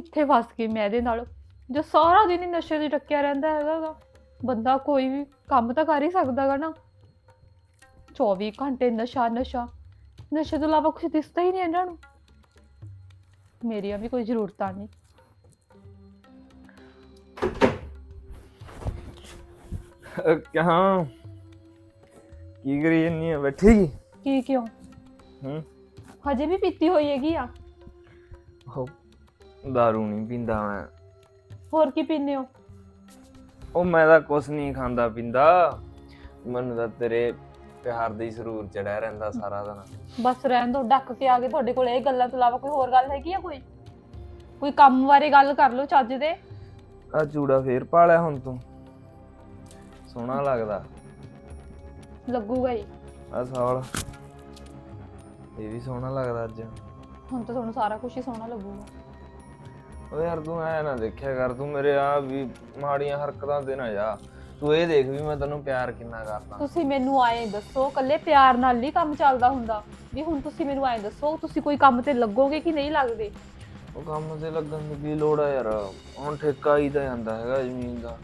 ਕਿੱਥੇ ਫਸ ਗਈ ਮੈਂ ਇਹਦੇ ਨਾਲ? ਜੋ ਸਾਰਾ ਦਿਨ ਹੀ ਨਸ਼ੇ ਦੀ ਟੱਕਿਆ ਰਹਿੰਦਾ ਹੈਗਾ ਗਾ। ਬੰਦਾ ਕੋਈ ਵੀ ਕੰਮ ਤਾਂ ਕਰ ਹੀ ਸਕਦਾਗਾ ਨਾ। 24 ਘੰਟੇ ਨਸ਼ਾ ਨਸ਼ਾ। ਨਸ਼ੇ ਤੋਂ ਇਲਾਵਾ ਕੁਝ ਦਿਸਦਾ ਹੀ ਨਹੀਂ ਇਹਨਾਂ ਨੂੰ। ਮੇਰੀਆਂ ਵੀ ਕੋਈ ਜ਼ਰੂਰਤਾਂ ਨਹੀਂ। ਕਹਾਂ ਕੀ ਕਰੀ ਜੰਨੀ ਆ? ਬੈਠੀ ਕੀ ਕਿਉਂ? ਹੂੰ। ਹਜੇ ਵੀ ਪੀਤੀ ਹੋਈ ਹੈਗੀ ਆ। ਉਹ ਦਾਰੂ ਨਹੀਂ ਪੀਂਦਾ ਮੈਂ ਹੋਰ ਕੀ ਪੀਂਦੇ ਹੋ ਉਹ ਮੈਂ ਤਾਂ ਕੁਛ ਨਹੀਂ ਖਾਂਦਾ ਪੀਂਦਾ ਮੈਨੂੰ ਤਾਂ ਤੇਰੇ ਪਿਆਰ ਦੀ ਸਰੂਰ ਚੜਿਆ ਰਹਿੰਦਾ ਸਾਰਾ ਦਿਨ ਬਸ ਰਹਿਣ ਦੋ ਡੱਕ ਕੇ ਆ ਗਏ ਤੁਹਾਡੇ ਕੋਲ ਇਹ ਗੱਲਾਂ ਤੋਂ ਇਲਾਵਾ ਕੋਈ ਹੋਰ ਗੱਲ ਹੈਗੀ ਆ ਕੋਈ ਕੋਈ ਕੰਮ ਬਾਰੇ ਗੱਲ ਕਰ ਲਓ ਚੱਜ ਦੇ ਆ ਚੂੜਾ ਫੇਰ ਪਾਲਿਆ ਹੁਣ ਤੂੰ ਸੋਹਣਾ ਲੱਗਦਾ ਲੱਗੂਗਾ ਹੀ ਆ ਸੌਲ ਇਹ ਵੀ ਸੋਹਣਾ ਲੱਗਦਾ ਅੱਜ ਹੁਣ ਤਾਂ ਤੁਹਾਨੂੰ ਸਾਰਾ ਕੁਝ ਹੀ ਸੋਹਣਾ ਲੱਗੂਗਾ ਓ ਯਾਰ ਤੂੰ ਐ ਨਾ ਦੇਖਿਆ ਕਰ ਤੂੰ ਮੇਰੇ ਆ ਵੀ ਮਾੜੀਆਂ ਹਰਕਤਾਂ ਤੇ ਨਾ ਜਾ। ਤੂੰ ਇਹ ਦੇਖ ਵੀ ਮੈਂ ਤੈਨੂੰ ਪਿਆਰ ਕਿੰਨਾ ਕਰਦਾ। ਤੁਸੀਂ ਮੈਨੂੰ ਆਏ ਦੱਸੋ ਕੱਲੇ ਪਿਆਰ ਨਾਲ ਨਹੀਂ ਕੰਮ ਚੱਲਦਾ ਹੁੰਦਾ। ਵੀ ਹੁਣ ਤੁਸੀਂ ਮੈਨੂੰ ਆਏ ਦੱਸੋ ਤੁਸੀਂ ਕੋਈ ਕੰਮ ਤੇ ਲੱਗੋਗੇ ਕਿ ਨਹੀਂ ਲੱਗਦੇ? ਉਹ ਕੰਮ ਤੇ ਲੱਗਣ ਦੀ ਕੀ ਲੋੜ ਆ ਯਾਰ? ਹੁਣ ਠੇਕਾ ਹੀ ਤਾਂ ਜਾਂਦਾ ਹੈਗਾ ਜ਼ਮੀਨ ਦਾ।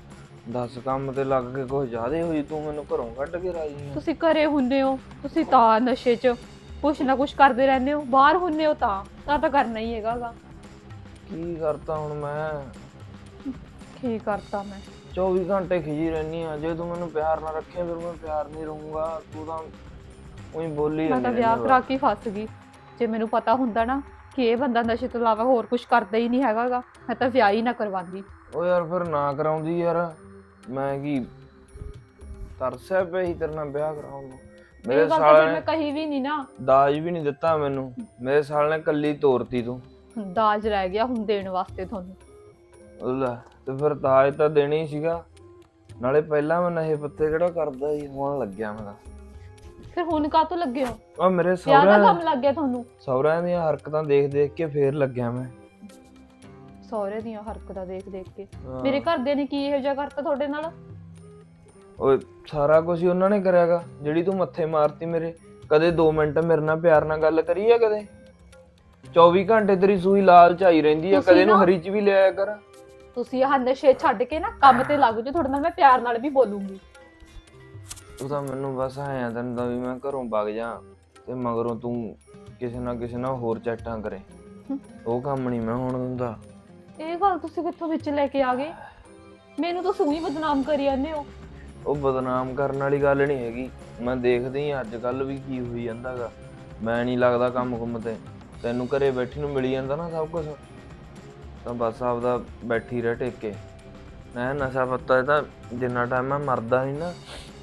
ਦਸ ਕੰਮ ਤੇ ਲੱਗ ਕੇ ਕੁਝ ਜ਼ਿਆਦੇ ਹੋਈ ਤੂੰ ਮੈਨੂੰ ਘਰੋਂ ਕੱਢ ਕੇ ਰਾਜੀ ਆ। ਤੁਸੀਂ ਘਰੇ ਹੁੰਦੇ ਹੋ ਤੁਸੀਂ ਤਾਂ ਨਸ਼ੇ 'ਚ ਕੁਛ ਨਾ ਕੁਛ ਕਰਦੇ ਰਹਿੰਦੇ ਹੋ ਬਾਹਰ ਹੁੰਦੇ ਹੋ ਤਾਂ ਤਾਂ ਤਾਂ ਕਰਨਾ ਹੀ ਹੈਗਾ ਗਾ। ਕੀ ਕਰਤਾ ਹੁਣ ਮੈਂ? ਕੀ ਕਰਤਾ ਮੈਂ? 24 ਘੰਟੇ ਖਿਜੀ ਰਹਿਨੀ ਆ ਜੇ ਤੂੰ ਮੈਨੂੰ ਪਿਆਰ ਨਾ ਰੱਖੇ ਫਿਰ ਮੈਂ ਪਿਆਰ ਨਹੀਂ ਰਹੂੰਗਾ। ਤੂੰ ਤਾਂ ਉਹੀ ਬੋਲੀ ਮੈਂ ਤਾਂ ਵਿਆਹ ਕਰਾ ਕੇ ਹੀ ਫਸ ਗਈ। ਜੇ ਮੈਨੂੰ ਪਤਾ ਹੁੰਦਾ ਨਾ ਕਿ ਇਹ ਬੰਦਾ ਨਸ਼ੇ ਤੋਂ ਇਲਾਵਾ ਹੋਰ ਕੁਝ ਕਰਦਾ ਹੀ ਨਹੀਂ ਹੈਗਾਗਾ ਮੈਂ ਤਾਂ ਵਿਆਹ ਹੀ ਨਾ ਕਰਵਾਉਂਦੀ। ਉਹ ਯਾਰ ਫਿਰ ਨਾ ਕਰਾਉਂਦੀ ਯਾਰ। ਮੈਂ ਕੀ ਤਰਸਿਆ ਪਿਆ ਹੀ ਤੇਰੇ ਨਾਲ ਵਿਆਹ ਕਰਾਉਣ ਨੂੰ? ਮੇਰੇ ਇਹ ਗੱਲ ਤਾਂ ਸਾਲੇ ਨੇ ਕਹੀ ਵੀ ਨਹੀਂ ਨਾ। ਦਾਜ ਵੀ ਨਹੀਂ ਦਿੱਤਾ ਮੈਨੂੰ। ਮੇਰੇ ਸਾਲ ਨੇ ਕੱਲੀ ਤੋਰਤੀ ਤੂੰ। ਦਾਜ ਰਹਿ ਗਿਆ ਹੁਣ ਦੇਣ ਵਾਸਤੇ ਤੁਹਾਨੂੰ। ਲੈ ਤੇ ਫਿਰ ਦਾਜ ਤਾਂ ਦੇਣਾ ਹੀ ਸੀਗਾ। ਨਾਲੇ ਪਹਿਲਾਂ ਮੈਂ ਨਸ਼ੇ ਪੱਤੇ ਕਿਹੜਾ ਕਰਦਾ ਸੀ ਹੁਣ ਲੱਗਿਆ ਮੈਂ ਤਾਂ ਫਿਰ ਹੁਣ ਕਾਹਤੋਂ ਲੱਗੇ ਹੋ? ਉਹ ਮੇਰੇ ਦਾ ਸਹੁਰਿਆਂ ਕੰਮ ਲੱਗ ਗਿਆ ਤੁਹਾਨੂੰ? ਸਹੁਰਿਆਂ ਦੀਆਂ ਹਰਕਤਾਂ ਦੇਖ ਦੇਖ ਕੇ ਫੇਰ ਲੱਗਿਆ ਮੈਂ। ਸਹੁਰੇ ਦੀਆਂ ਹਰਕਤਾਂ ਦੇਖ ਦੇਖ ਕੇ। ਮੇਰੇ ਘਰਦਿਆਂ ਨੇ ਕੀ ਇਹੋ ਜਿਹਾ ਕਰਤਾ ਤੁਹਾਡੇ ਨਾਲ? ਓਏ ਸਾਰਾ ਕੁਝ ਹੀ ਉਹਨਾਂ ਨੇ ਕਰਿਆਗਾ। ਜਿਹੜੀ ਤੂੰ ਮੱਥੇ ਮਾਰਤੀ ਮੇਰੇ ਕਦੇ 2 ਮਿੰਟ ਮੇਰੇ ਨਾਲ ਪਿਆਰ ਨਾਲ ਗੱਲ ਕਰੀ ਆ ਕਦੇ? 24 ਘੰਟੇ ਤੇਰੀ ਸੂਈ ਲਾਲ ਚਾਈ ਰਹਿੰਦੀ ਆ ਤੁਸੀਂ ਕਦੇ ਨੂੰ ਨਾ- ਹਰੀ ਚ ਵੀ ਲਿਆਇਆ ਕਰ। ਤੁਸੀਂ ਆਹ ਨਸ਼ੇ ਛੱਡ ਕੇ ਨਾ ਕੰਮ ਤੇ ਲੱਗ ਜਾਓ ਤੁਹਾਡੇ ਨਾਲ ਮੈਂ ਪਿਆਰ ਨਾਲ ਵੀ ਬੋਲੂੰਗੀ। ਤੂੰ ਤਾਂ ਮੈਨੂੰ ਬਸ ਆਇਆ ਤੈਨੂੰ ਤਾਂ ਵੀ ਮੈਂ ਘਰੋਂ ਵਗ ਜਾ ਤੇ ਮਗਰੋਂ ਤੂੰ ਕਿਸੇ ਨਾ ਕਿਸੇ ਨਾਲ ਹੋਰ ਚੈਟਾਂ ਕਰੇ। ਉਹ ਕੰਮ ਨਹੀਂ ਮੈਂ ਹੁਣ ਦਿੰਦਾ। ਇਹ ਗੱਲ ਤੁਸੀਂ ਕਿੱਥੋਂ ਵਿੱਚ ਲੈ ਕੇ ਆ ਗਏ? ਮੈਨੂੰ ਤਾਂ ਸੂਈ ਬਦਨਾਮ ਕਰੀ ਜਾਂਦੇ ਹੋ। ਉਹ ਬਦਨਾਮ ਕਰਨ ਵਾਲੀ ਗੱਲ ਨਹੀਂ ਹੈਗੀ। ਮੈਂ ਦੇਖਦੀ ਹਾਂ ਅੱਜ ਕੱਲ ਵੀ ਕੀ ਹੋਈ ਜਾਂਦਾਗਾ। ਮੈਂ ਨਹੀਂ ਲੱਗਦਾ ਕੰਮ ਕੁੰਮ ਤੇ। ਤੈਨੂੰ ਘਰੇ ਬੈਠੀ ਨੂੰ ਮਿਲੀ ਜਾਂਦਾ ਨਾ ਸਭ ਕੁਝ ਤਾਂ ਬਸ ਆਪਦਾ ਬੈਠੀ ਰਹਿ ਟੇਕੇ। ਮੈਂ ਨਸ਼ਾ ਪੱਤਾ ਇਹ ਤਾਂ ਜਿੰਨਾ ਟਾਈਮ ਮੈਂ ਮਰਦਾ ਨਹੀਂ ਨਾ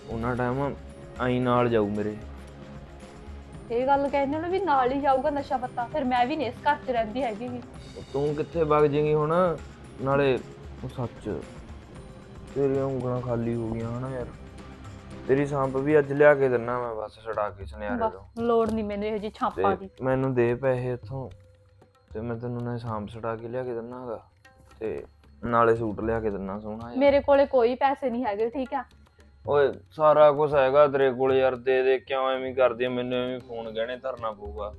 ਉਹਨਾਂ ਟਾਈਮ ਆਈ ਨਾਲ ਜਾਊ ਮੇਰੇ। ਇਹ ਗੱਲ ਕਹਿੰਦੇ ਨੇ ਵੀ ਨਾਲ ਹੀ ਜਾਊਗਾ ਨਸ਼ਾ ਪੱਤਾ ਫਿਰ ਮੈਂ ਵੀ ਨਹੀਂ ਇਸ ਘਰ 'ਚ ਰਹਿੰਦੀ ਹੈਗੀ ਗੀ। ਤੂੰ ਕਿੱਥੇ ਵਗ ਜਾਏਂਗੀ ਹੁਣ? ਨਾਲੇ ਉਹ ਸੱਚ ਤੇਰੀਆਂ ਉਂਗਲਾਂ ਖਾਲੀ ਹੋ ਗਈਆਂ ਹਨਾ ਯਾਰ। ਤੇਰੀ ਸਾਂਪ ਵੀ ਅੱਜ ਲਿਆ ਕੇ ਦਿੰਨਾ ਮੈਂ ਬਸ ਛਡਾ ਕੇ ਸੁਨਿਆਰੇ ਤੋਂ। ਬਸ ਲੋੜ ਨਹੀਂ ਮੈਨੂੰ ਇਹੋ ਜਿਹੀ ਛਾਪਾਂ ਦੀ। ਤੇ ਮੈਨੂੰ ਦੇ ਪੈਸੇ ਇੱਥੋਂ ਤੇ ਮੈਂ ਤੈਨੂੰ ਨਾ ਸਾਂਪ ਛਡਾ ਕੇ ਲਿਆ ਕੇ ਦਿੰਨਾਗਾ ਤੇ ਨਾਲੇ ਸੂਟ ਲਿਆ ਕੇ ਦਿੰਨਾ ਸੋਹਣਾ ਜਿਹਾ। ਮੇਰੇ ਕੋਲੇ ਕੋਈ ਪੈਸੇ ਨਹੀਂ ਹੈਗੇ ਠੀਕ ਆ? ਓਏ ਸਾਰਾ ਕੁਝ ਹੈਗਾ ਤੇਰੇ ਕੋਲ ਯਾਰ ਦੇ ਦੇ ਕਿਉਂ ਐਵੇਂ ਕਰਦੀ ਆ? ਮੈਨੂੰ ਐਵੇਂ ਫੋਨ ਗਹਿਣੇ ਧਰਨਾ ਪਊਗਾ।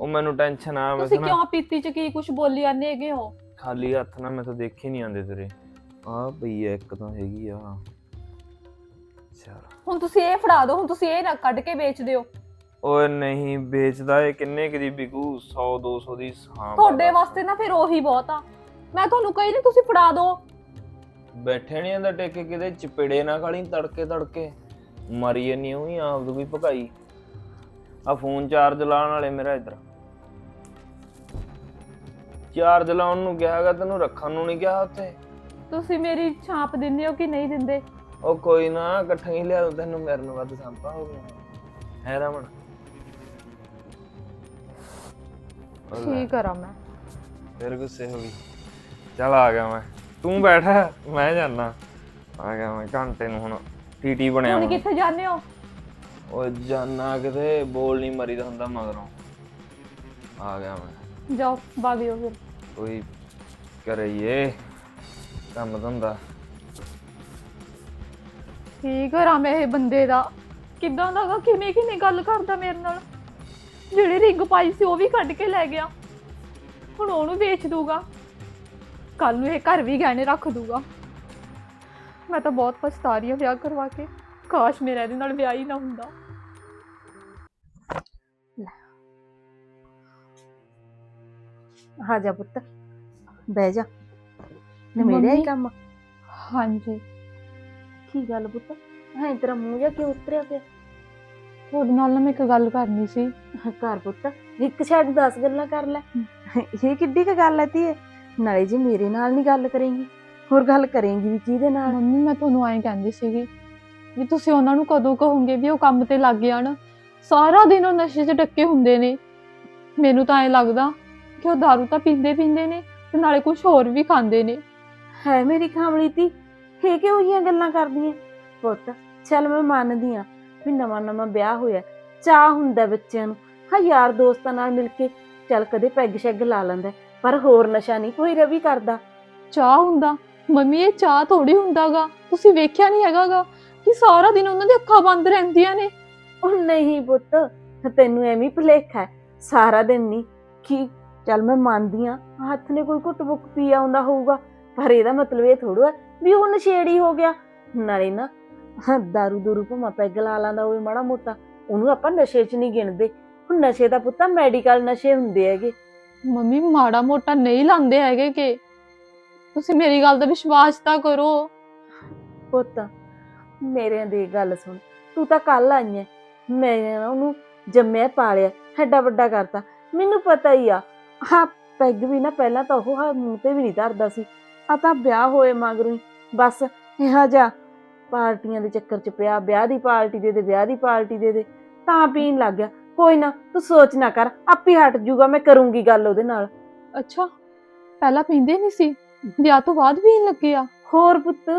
ਉਹ ਮੈਨੂੰ ਟੈਨਸ਼ਨ ਆ ਮੈਂ ਤੁਸੀਂ ਨਾ ਕਿਉਂ ਪੀਤੀ 'ਚ ਕੀ ਕੁਝ ਬੋਲੀ ਜਾਂਦੇ ਹੈਗੇ ਹੋ? ਖਾਲੀ ਹੱਥ ਨਾਲ ਮੈਂ ਤਾਂ ਦੇਖੇ ਨਹੀਂ ਆਂਦੇ ਤੇਰੇ। ਆ ਪਈ ਐ ਇੱਕ ਤਾਂ ਹੈਗੀ ਆ। ਚਲ ਹੁਣ ਤੁਸੀਂ ਇਹ ਫੜਾ ਦਿਓ ਹੁਣ ਤੁਸੀਂ ਇਹ ਨਾ ਕੱਢ ਕੇ ਵੇਚ ਦਿਓ। ਓਏ ਨਹੀਂ ਵੇਚਦਾ ਇਹ ਕਿੰਨੇ ਕੁ? ਦੀ ਵਿਕੂ 100 200 ਦੀ ਹਾਂ ਤੁਹਾਡੇ ਵਾਸਤੇ ਨਾ ਫਿਰ ਉਹੀ ਬਹੁਤ ਆ। ਮੈਂ ਤੁਹਾਨੂੰ ਕਹੀ ਨਹੀਂ ਤੁਸੀਂ ਫੜਾ ਦਿਓ। ਬੈਠੇ ਨਹੀਂ ਆਂਦਾ ਟੇਕੇ ਕਿਤੇ ਚਪੇੜੇ ਨਾ ਖਾਲੀ ਤੜਕੇ ਤੜਕੇ। ਮਰੀ ਨਹੀਂ ਹੋਈ ਆਪ ਦੀ ਕੋਈ ਭਕਾਈ ਆ ਫੋਨ ਚਾਰਜ ਲਾਉਣ ਵਾਲੇ ਮੇਰਾ ਇੱਧਰ। ਚਾਰਜ ਲਾਉਣ ਨੂੰ ਕਿਹਾਗਾ ਤੈਨੂੰ ਰੱਖਣ ਨੂੰ ਨਹੀਂ ਕਿਹਾ ਉੱਥੇ। ਤੁਸੀਂ ਮੇਰੀ ਛਾਪ ਦਿੰਦੇ ਹੋ ਕਿ ਨਹੀਂ ਦਿੰਦੇ? ਉਹ ਕੋਈ ਨਾ ਇਕੱਠਾ ਹੀ ਲਿਆ ਦੂੰ ਤੈਨੂੰ ਮੇਰੇ ਨੂੰ ਵੱਧ ਸੰਪਾ ਹੋ ਗਿਆ। ਹੈ ਰਮਣ ਕੀ ਕਰਾਂ ਮੈਂ? ਫਿਰ ਗੁੱਸੇ ਹੋ ਗਈ। ਚੱਲ ਆ ਗਿਆ ਮੈਂ। ਤੂੰ ਬੈਠ ਮੈਂ ਜਾਣਾ ਆ ਗਿਆ ਮੈਂ ਘੰਟੇ ਨੂੰ ਹੁਣ ਟੀਟੀ ਬਣਿਆ ਹੁਣ ਕਿੱਥੇ ਜਾਂਦੇ ਹੋ? ਉਹ ਜਾਨਾ ਕਿਤੇ ਬੋਲ ਨਹੀਂ ਮਰੀਦਾ ਹੁੰਦਾ ਮਗਰੋਂ। ਆ ਗਿਆ ਮੈਂ। ਜਾਓ ਬਾਗਿਓ ਫਿਰ। ਕੋਈ ਕਰਈਏ ਕੰਮ ਧੰਦਾ। ਕੀ ਕਰਾਂ ਮੈਂ ਇਹ ਬੰਦੇ ਦਾ? ਕਿੱਦਾਂ ਦਾ ਗਾ? ਕਿਵੇਂ ਕਿਵੇਂ ਗੱਲ ਕਰਦਾ ਮੇਰੇ ਨਾਲ? ਜਿਹੜੀ ਰਿੰਗ ਪਾਈ ਸੀ ਉਹ ਵੀ ਕੱਢ ਕੇ ਲੈ ਗਿਆ। ਹੁਣ ਉਹਨੂੰ ਵੇਚ ਦੂਗਾ। ਕੱਲ ਨੂੰ ਇਹ ਘਰ ਵੀ ਗਹਿਣੇ ਰੱਖ ਦੂਗਾ। ਮੈਂ ਤਾਂ ਬਹੁਤ ਪਛਤਾ ਰਹੀ ਹਾਂ ਵਿਆਹ ਕਰਵਾ ਕੇ। ਕਾਸ਼ ਮੇਰਾ ਇਹਦੇ ਨਾਲ ਵਿਆਹ ਹੀ ਨਾ ਹੁੰਦਾ। ਹਾਂ ਜਾ ਪੁੱਤ। ਬਹਿ ਜਾ। ਨਿਮੇੜਿਆ ਹੀ? ਕੰਮ? ਹਾਂਜੀ। ਕੀ ਗੱਲ ਪੁੱਤ? ਹੈ ਤੇਰਾ ਮੂੰਹ ਜਿਹਾ ਕਿਉਂ ਉਤਰਿਆ ਪਿਆ? ਤੁਹਾਡੇ ਨਾਲ ਨਾ ਮੈਂ ਇੱਕ ਗੱਲ ਕਰਨੀ ਸੀ। ਘਰ ਪੁੱਤ। ਇੱਕ ਛੱਡ 10 ਗੱਲਾਂ ਕਰ ਲੈ। ਇਹ ਕਿੱਡੀ ਕੁ ਗੱਲ ਹੈ ਧੀਏ? ਨਾਲੇ ਜੀ ਮੇਰੇ ਨਾਲ ਨਹੀਂ ਗੱਲ ਕਰੇਂਗੀ ਹੋਰ ਗੱਲ ਕਰੇਂਗੀ ਵੀ ਕਿਹਦੇ ਨਾਲ? ਮੰਮੀ ਮੈਂ ਤੁਹਾਨੂੰ ਐਂ ਕਹਿੰਦੀ ਸੀਗੀ ਵੀ ਤੁਸੀਂ ਉਹਨਾਂ ਨੂੰ ਕਦੋਂ ਕਹੋਗੇ ਵੀ ਉਹ ਕੰਮ ਤੇ ਲੱਗ ਜਾਣ? ਸਾਰਾ ਦਿਨ ਉਹ ਨਸ਼ੇ 'ਚ ਡੱਕੇ ਹੁੰਦੇ ਨੇ। ਮੈਨੂੰ ਤਾਂ ਐਂ ਲੱਗਦਾ ਕਿ ਉਹ दारू ਤਾਂ ਪੀਂਦੇ ਪੀਂਦੇ ਨੇ ਤੇ ਨਾਲੇ ਕੁਝ ਹੋਰ ਵੀ ਖਾਂਦੇ ਨੇ। ਹੈ ਮੇਰੀ ਖਾਮਲੀ ਤੀ ਇਹ ਕਿਉਂ ਜੀਆਂ ਗੱਲਾਂ ਕਰਦੀ ਹੈ। ਪੁੱਤ ਚੱਲ ਮੈਂ ਮੰਨਦੀ ਆ ਵੀ ਨਵਾਂ ਨਵਾਂ ਵਿਆਹ ਹੋਇਆ ਚਾਹ ਹੁੰਦਾ ਬੱਚਿਆਂ ਨੂੰ। ਹਾਂ ਯਾਰ ਦੋਸਤਾਂ ਨਾਲ ਮਿਲ ਕੇ ਚੱਲ ਕਦੇ ਪੈਗ ਸ਼ੈਗ ਲਾ ਲੈਂਦਾ ਪਰ ਹੋਰ ਨਸ਼ਾ ਨਹੀਂ ਕੋਈ ਰਵੀ ਕਰਦਾ। ਚਾਹ ਹੁੰਦਾ? ਮੰਮੀ ਇਹ ਚਾਹ ਥੋੜੀ ਹੁੰਦਾਗਾ। ਤੁਸੀਂ ਵੇਖਿਆ ਨਹੀਂ ਹੈਗਾਗਾ ਕਿ ਸਾਰਾ ਦਿਨ ਉਹਨਾਂ ਦੀ ਅੱਖਾਂ ਬੰਦ ਰਹਿੰਦੀਆਂ ਨੇ। ਉਹ ਨਹੀਂ ਪੁੱਤ ਤੈਨੂੰ ਐਵੇਂ ਭੁਲੇਖਾ ਹੈ। ਸਾਰਾ ਦਿਨ ਨਹੀਂ। ਕੀ? ਚੱਲ ਮੈਂ ਮੰਨਦੀ ਆ ਹੱਥ ਨੇ ਕੋਈ ਘੁੱਟ ਬੁੱਕ ਪੀ ਆਉਂਦਾ ਹੋਊਗਾ ਪਰ ਇਹਦਾ ਮਤਲਬ ਇਹ ਥੋੜਾ ਹੈ ਵੀ ਉਹ ਨਸ਼ੇੜੀ ਹੋ ਗਿਆ। ਨਾਲੇ ਨਾ ਦਾਰੂ ਦੂਰੂ ਭਮਾ ਪੈਗ ਲਾ ਲਾਂਦਾ ਹੋਵੇ ਮਾੜਾ ਮੋਟਾ। ਉਹਨੂੰ ਆਪਾਂ ਨਸ਼ੇ 'ਚ ਨਹੀਂ ਗਿਣਦੇ। ਹੁਣ ਨਸ਼ੇ ਦਾ ਪੁੱਤਾ ਮੈਡੀਕਲ ਨਸ਼ੇ ਹੁੰਦੇ ਹੈਗੇ। ਮੰਮੀ ਮਾੜਾ ਮੋਟਾ ਨਹੀਂ ਲਾਉਂਦੇ ਹੈਗੇ ਕਿ? ਤੁਸੀਂ ਮੇਰੀ ਗੱਲ ਦਾ ਵਿਸ਼ਵਾਸ ਤਾਂ ਕਰੋ। ਪੁੱਤ ਮੇਰੇ ਦੀ ਗੱਲ ਸੁਣ। ਤੂੰ ਤਾਂ ਕੱਲ ਆਈ ਐ। ਮੈਂ ਨਾ ਉਹਨੂੰ ਜੰਮਿਆ ਪਾਲਿਆ ਐਡਾ ਵੱਡਾ ਕਰਤਾ। ਮੈਨੂੰ ਪਤਾ ਹੀ ਆ ਹਾਂ ਪੈਗ ਵੀ ਨਾ ਪਹਿਲਾਂ ਤਾਂ ਉਹ ਹਾਂ ਮੂੰਹ ਤੇ ਵੀ ਨਹੀਂ ਧਰਦਾ ਸੀ। ਆ ਤਾਂ ਵਿਆਹ ਹੋਏ ਮਗਰੋਂ ਬਸ ਇਹੋ ਜਿਹਾ ਪਾਰਟੀਆਂ ਦੇ ਚੱਕਰ ਚ ਪਿਆ ਵਿਆਹ ਦੀ ਪਾਰਟੀ ਦੇ ਦੇ ਵਿਆਹ ਦੀ ਪਾਰਟੀ ਦੇ ਦੇ। ਤਾਂ ਪੀਣ ਲੱਗ ਗਿਆ। ਕੋਈ ਨਾ ਤੂੰ ਸੋਚ ਨਾ ਕਰ ਆਪੇ ਹਟ ਜੂਗਾ ਮੈਂ ਕਰੂੰਗੀ ਗੱਲ ਉਹਦੇ ਨਾਲ। ਅੱਛਾ ਪਹਿਲਾਂ ਪੀਂਦੇ ਨਹੀਂ ਸੀ? ਵਿਆਹ ਤੋਂ ਬਾਅਦ ਪੀਣ ਲੱਗੇ ਆ? ਹੋਰ ਪੁੱਤ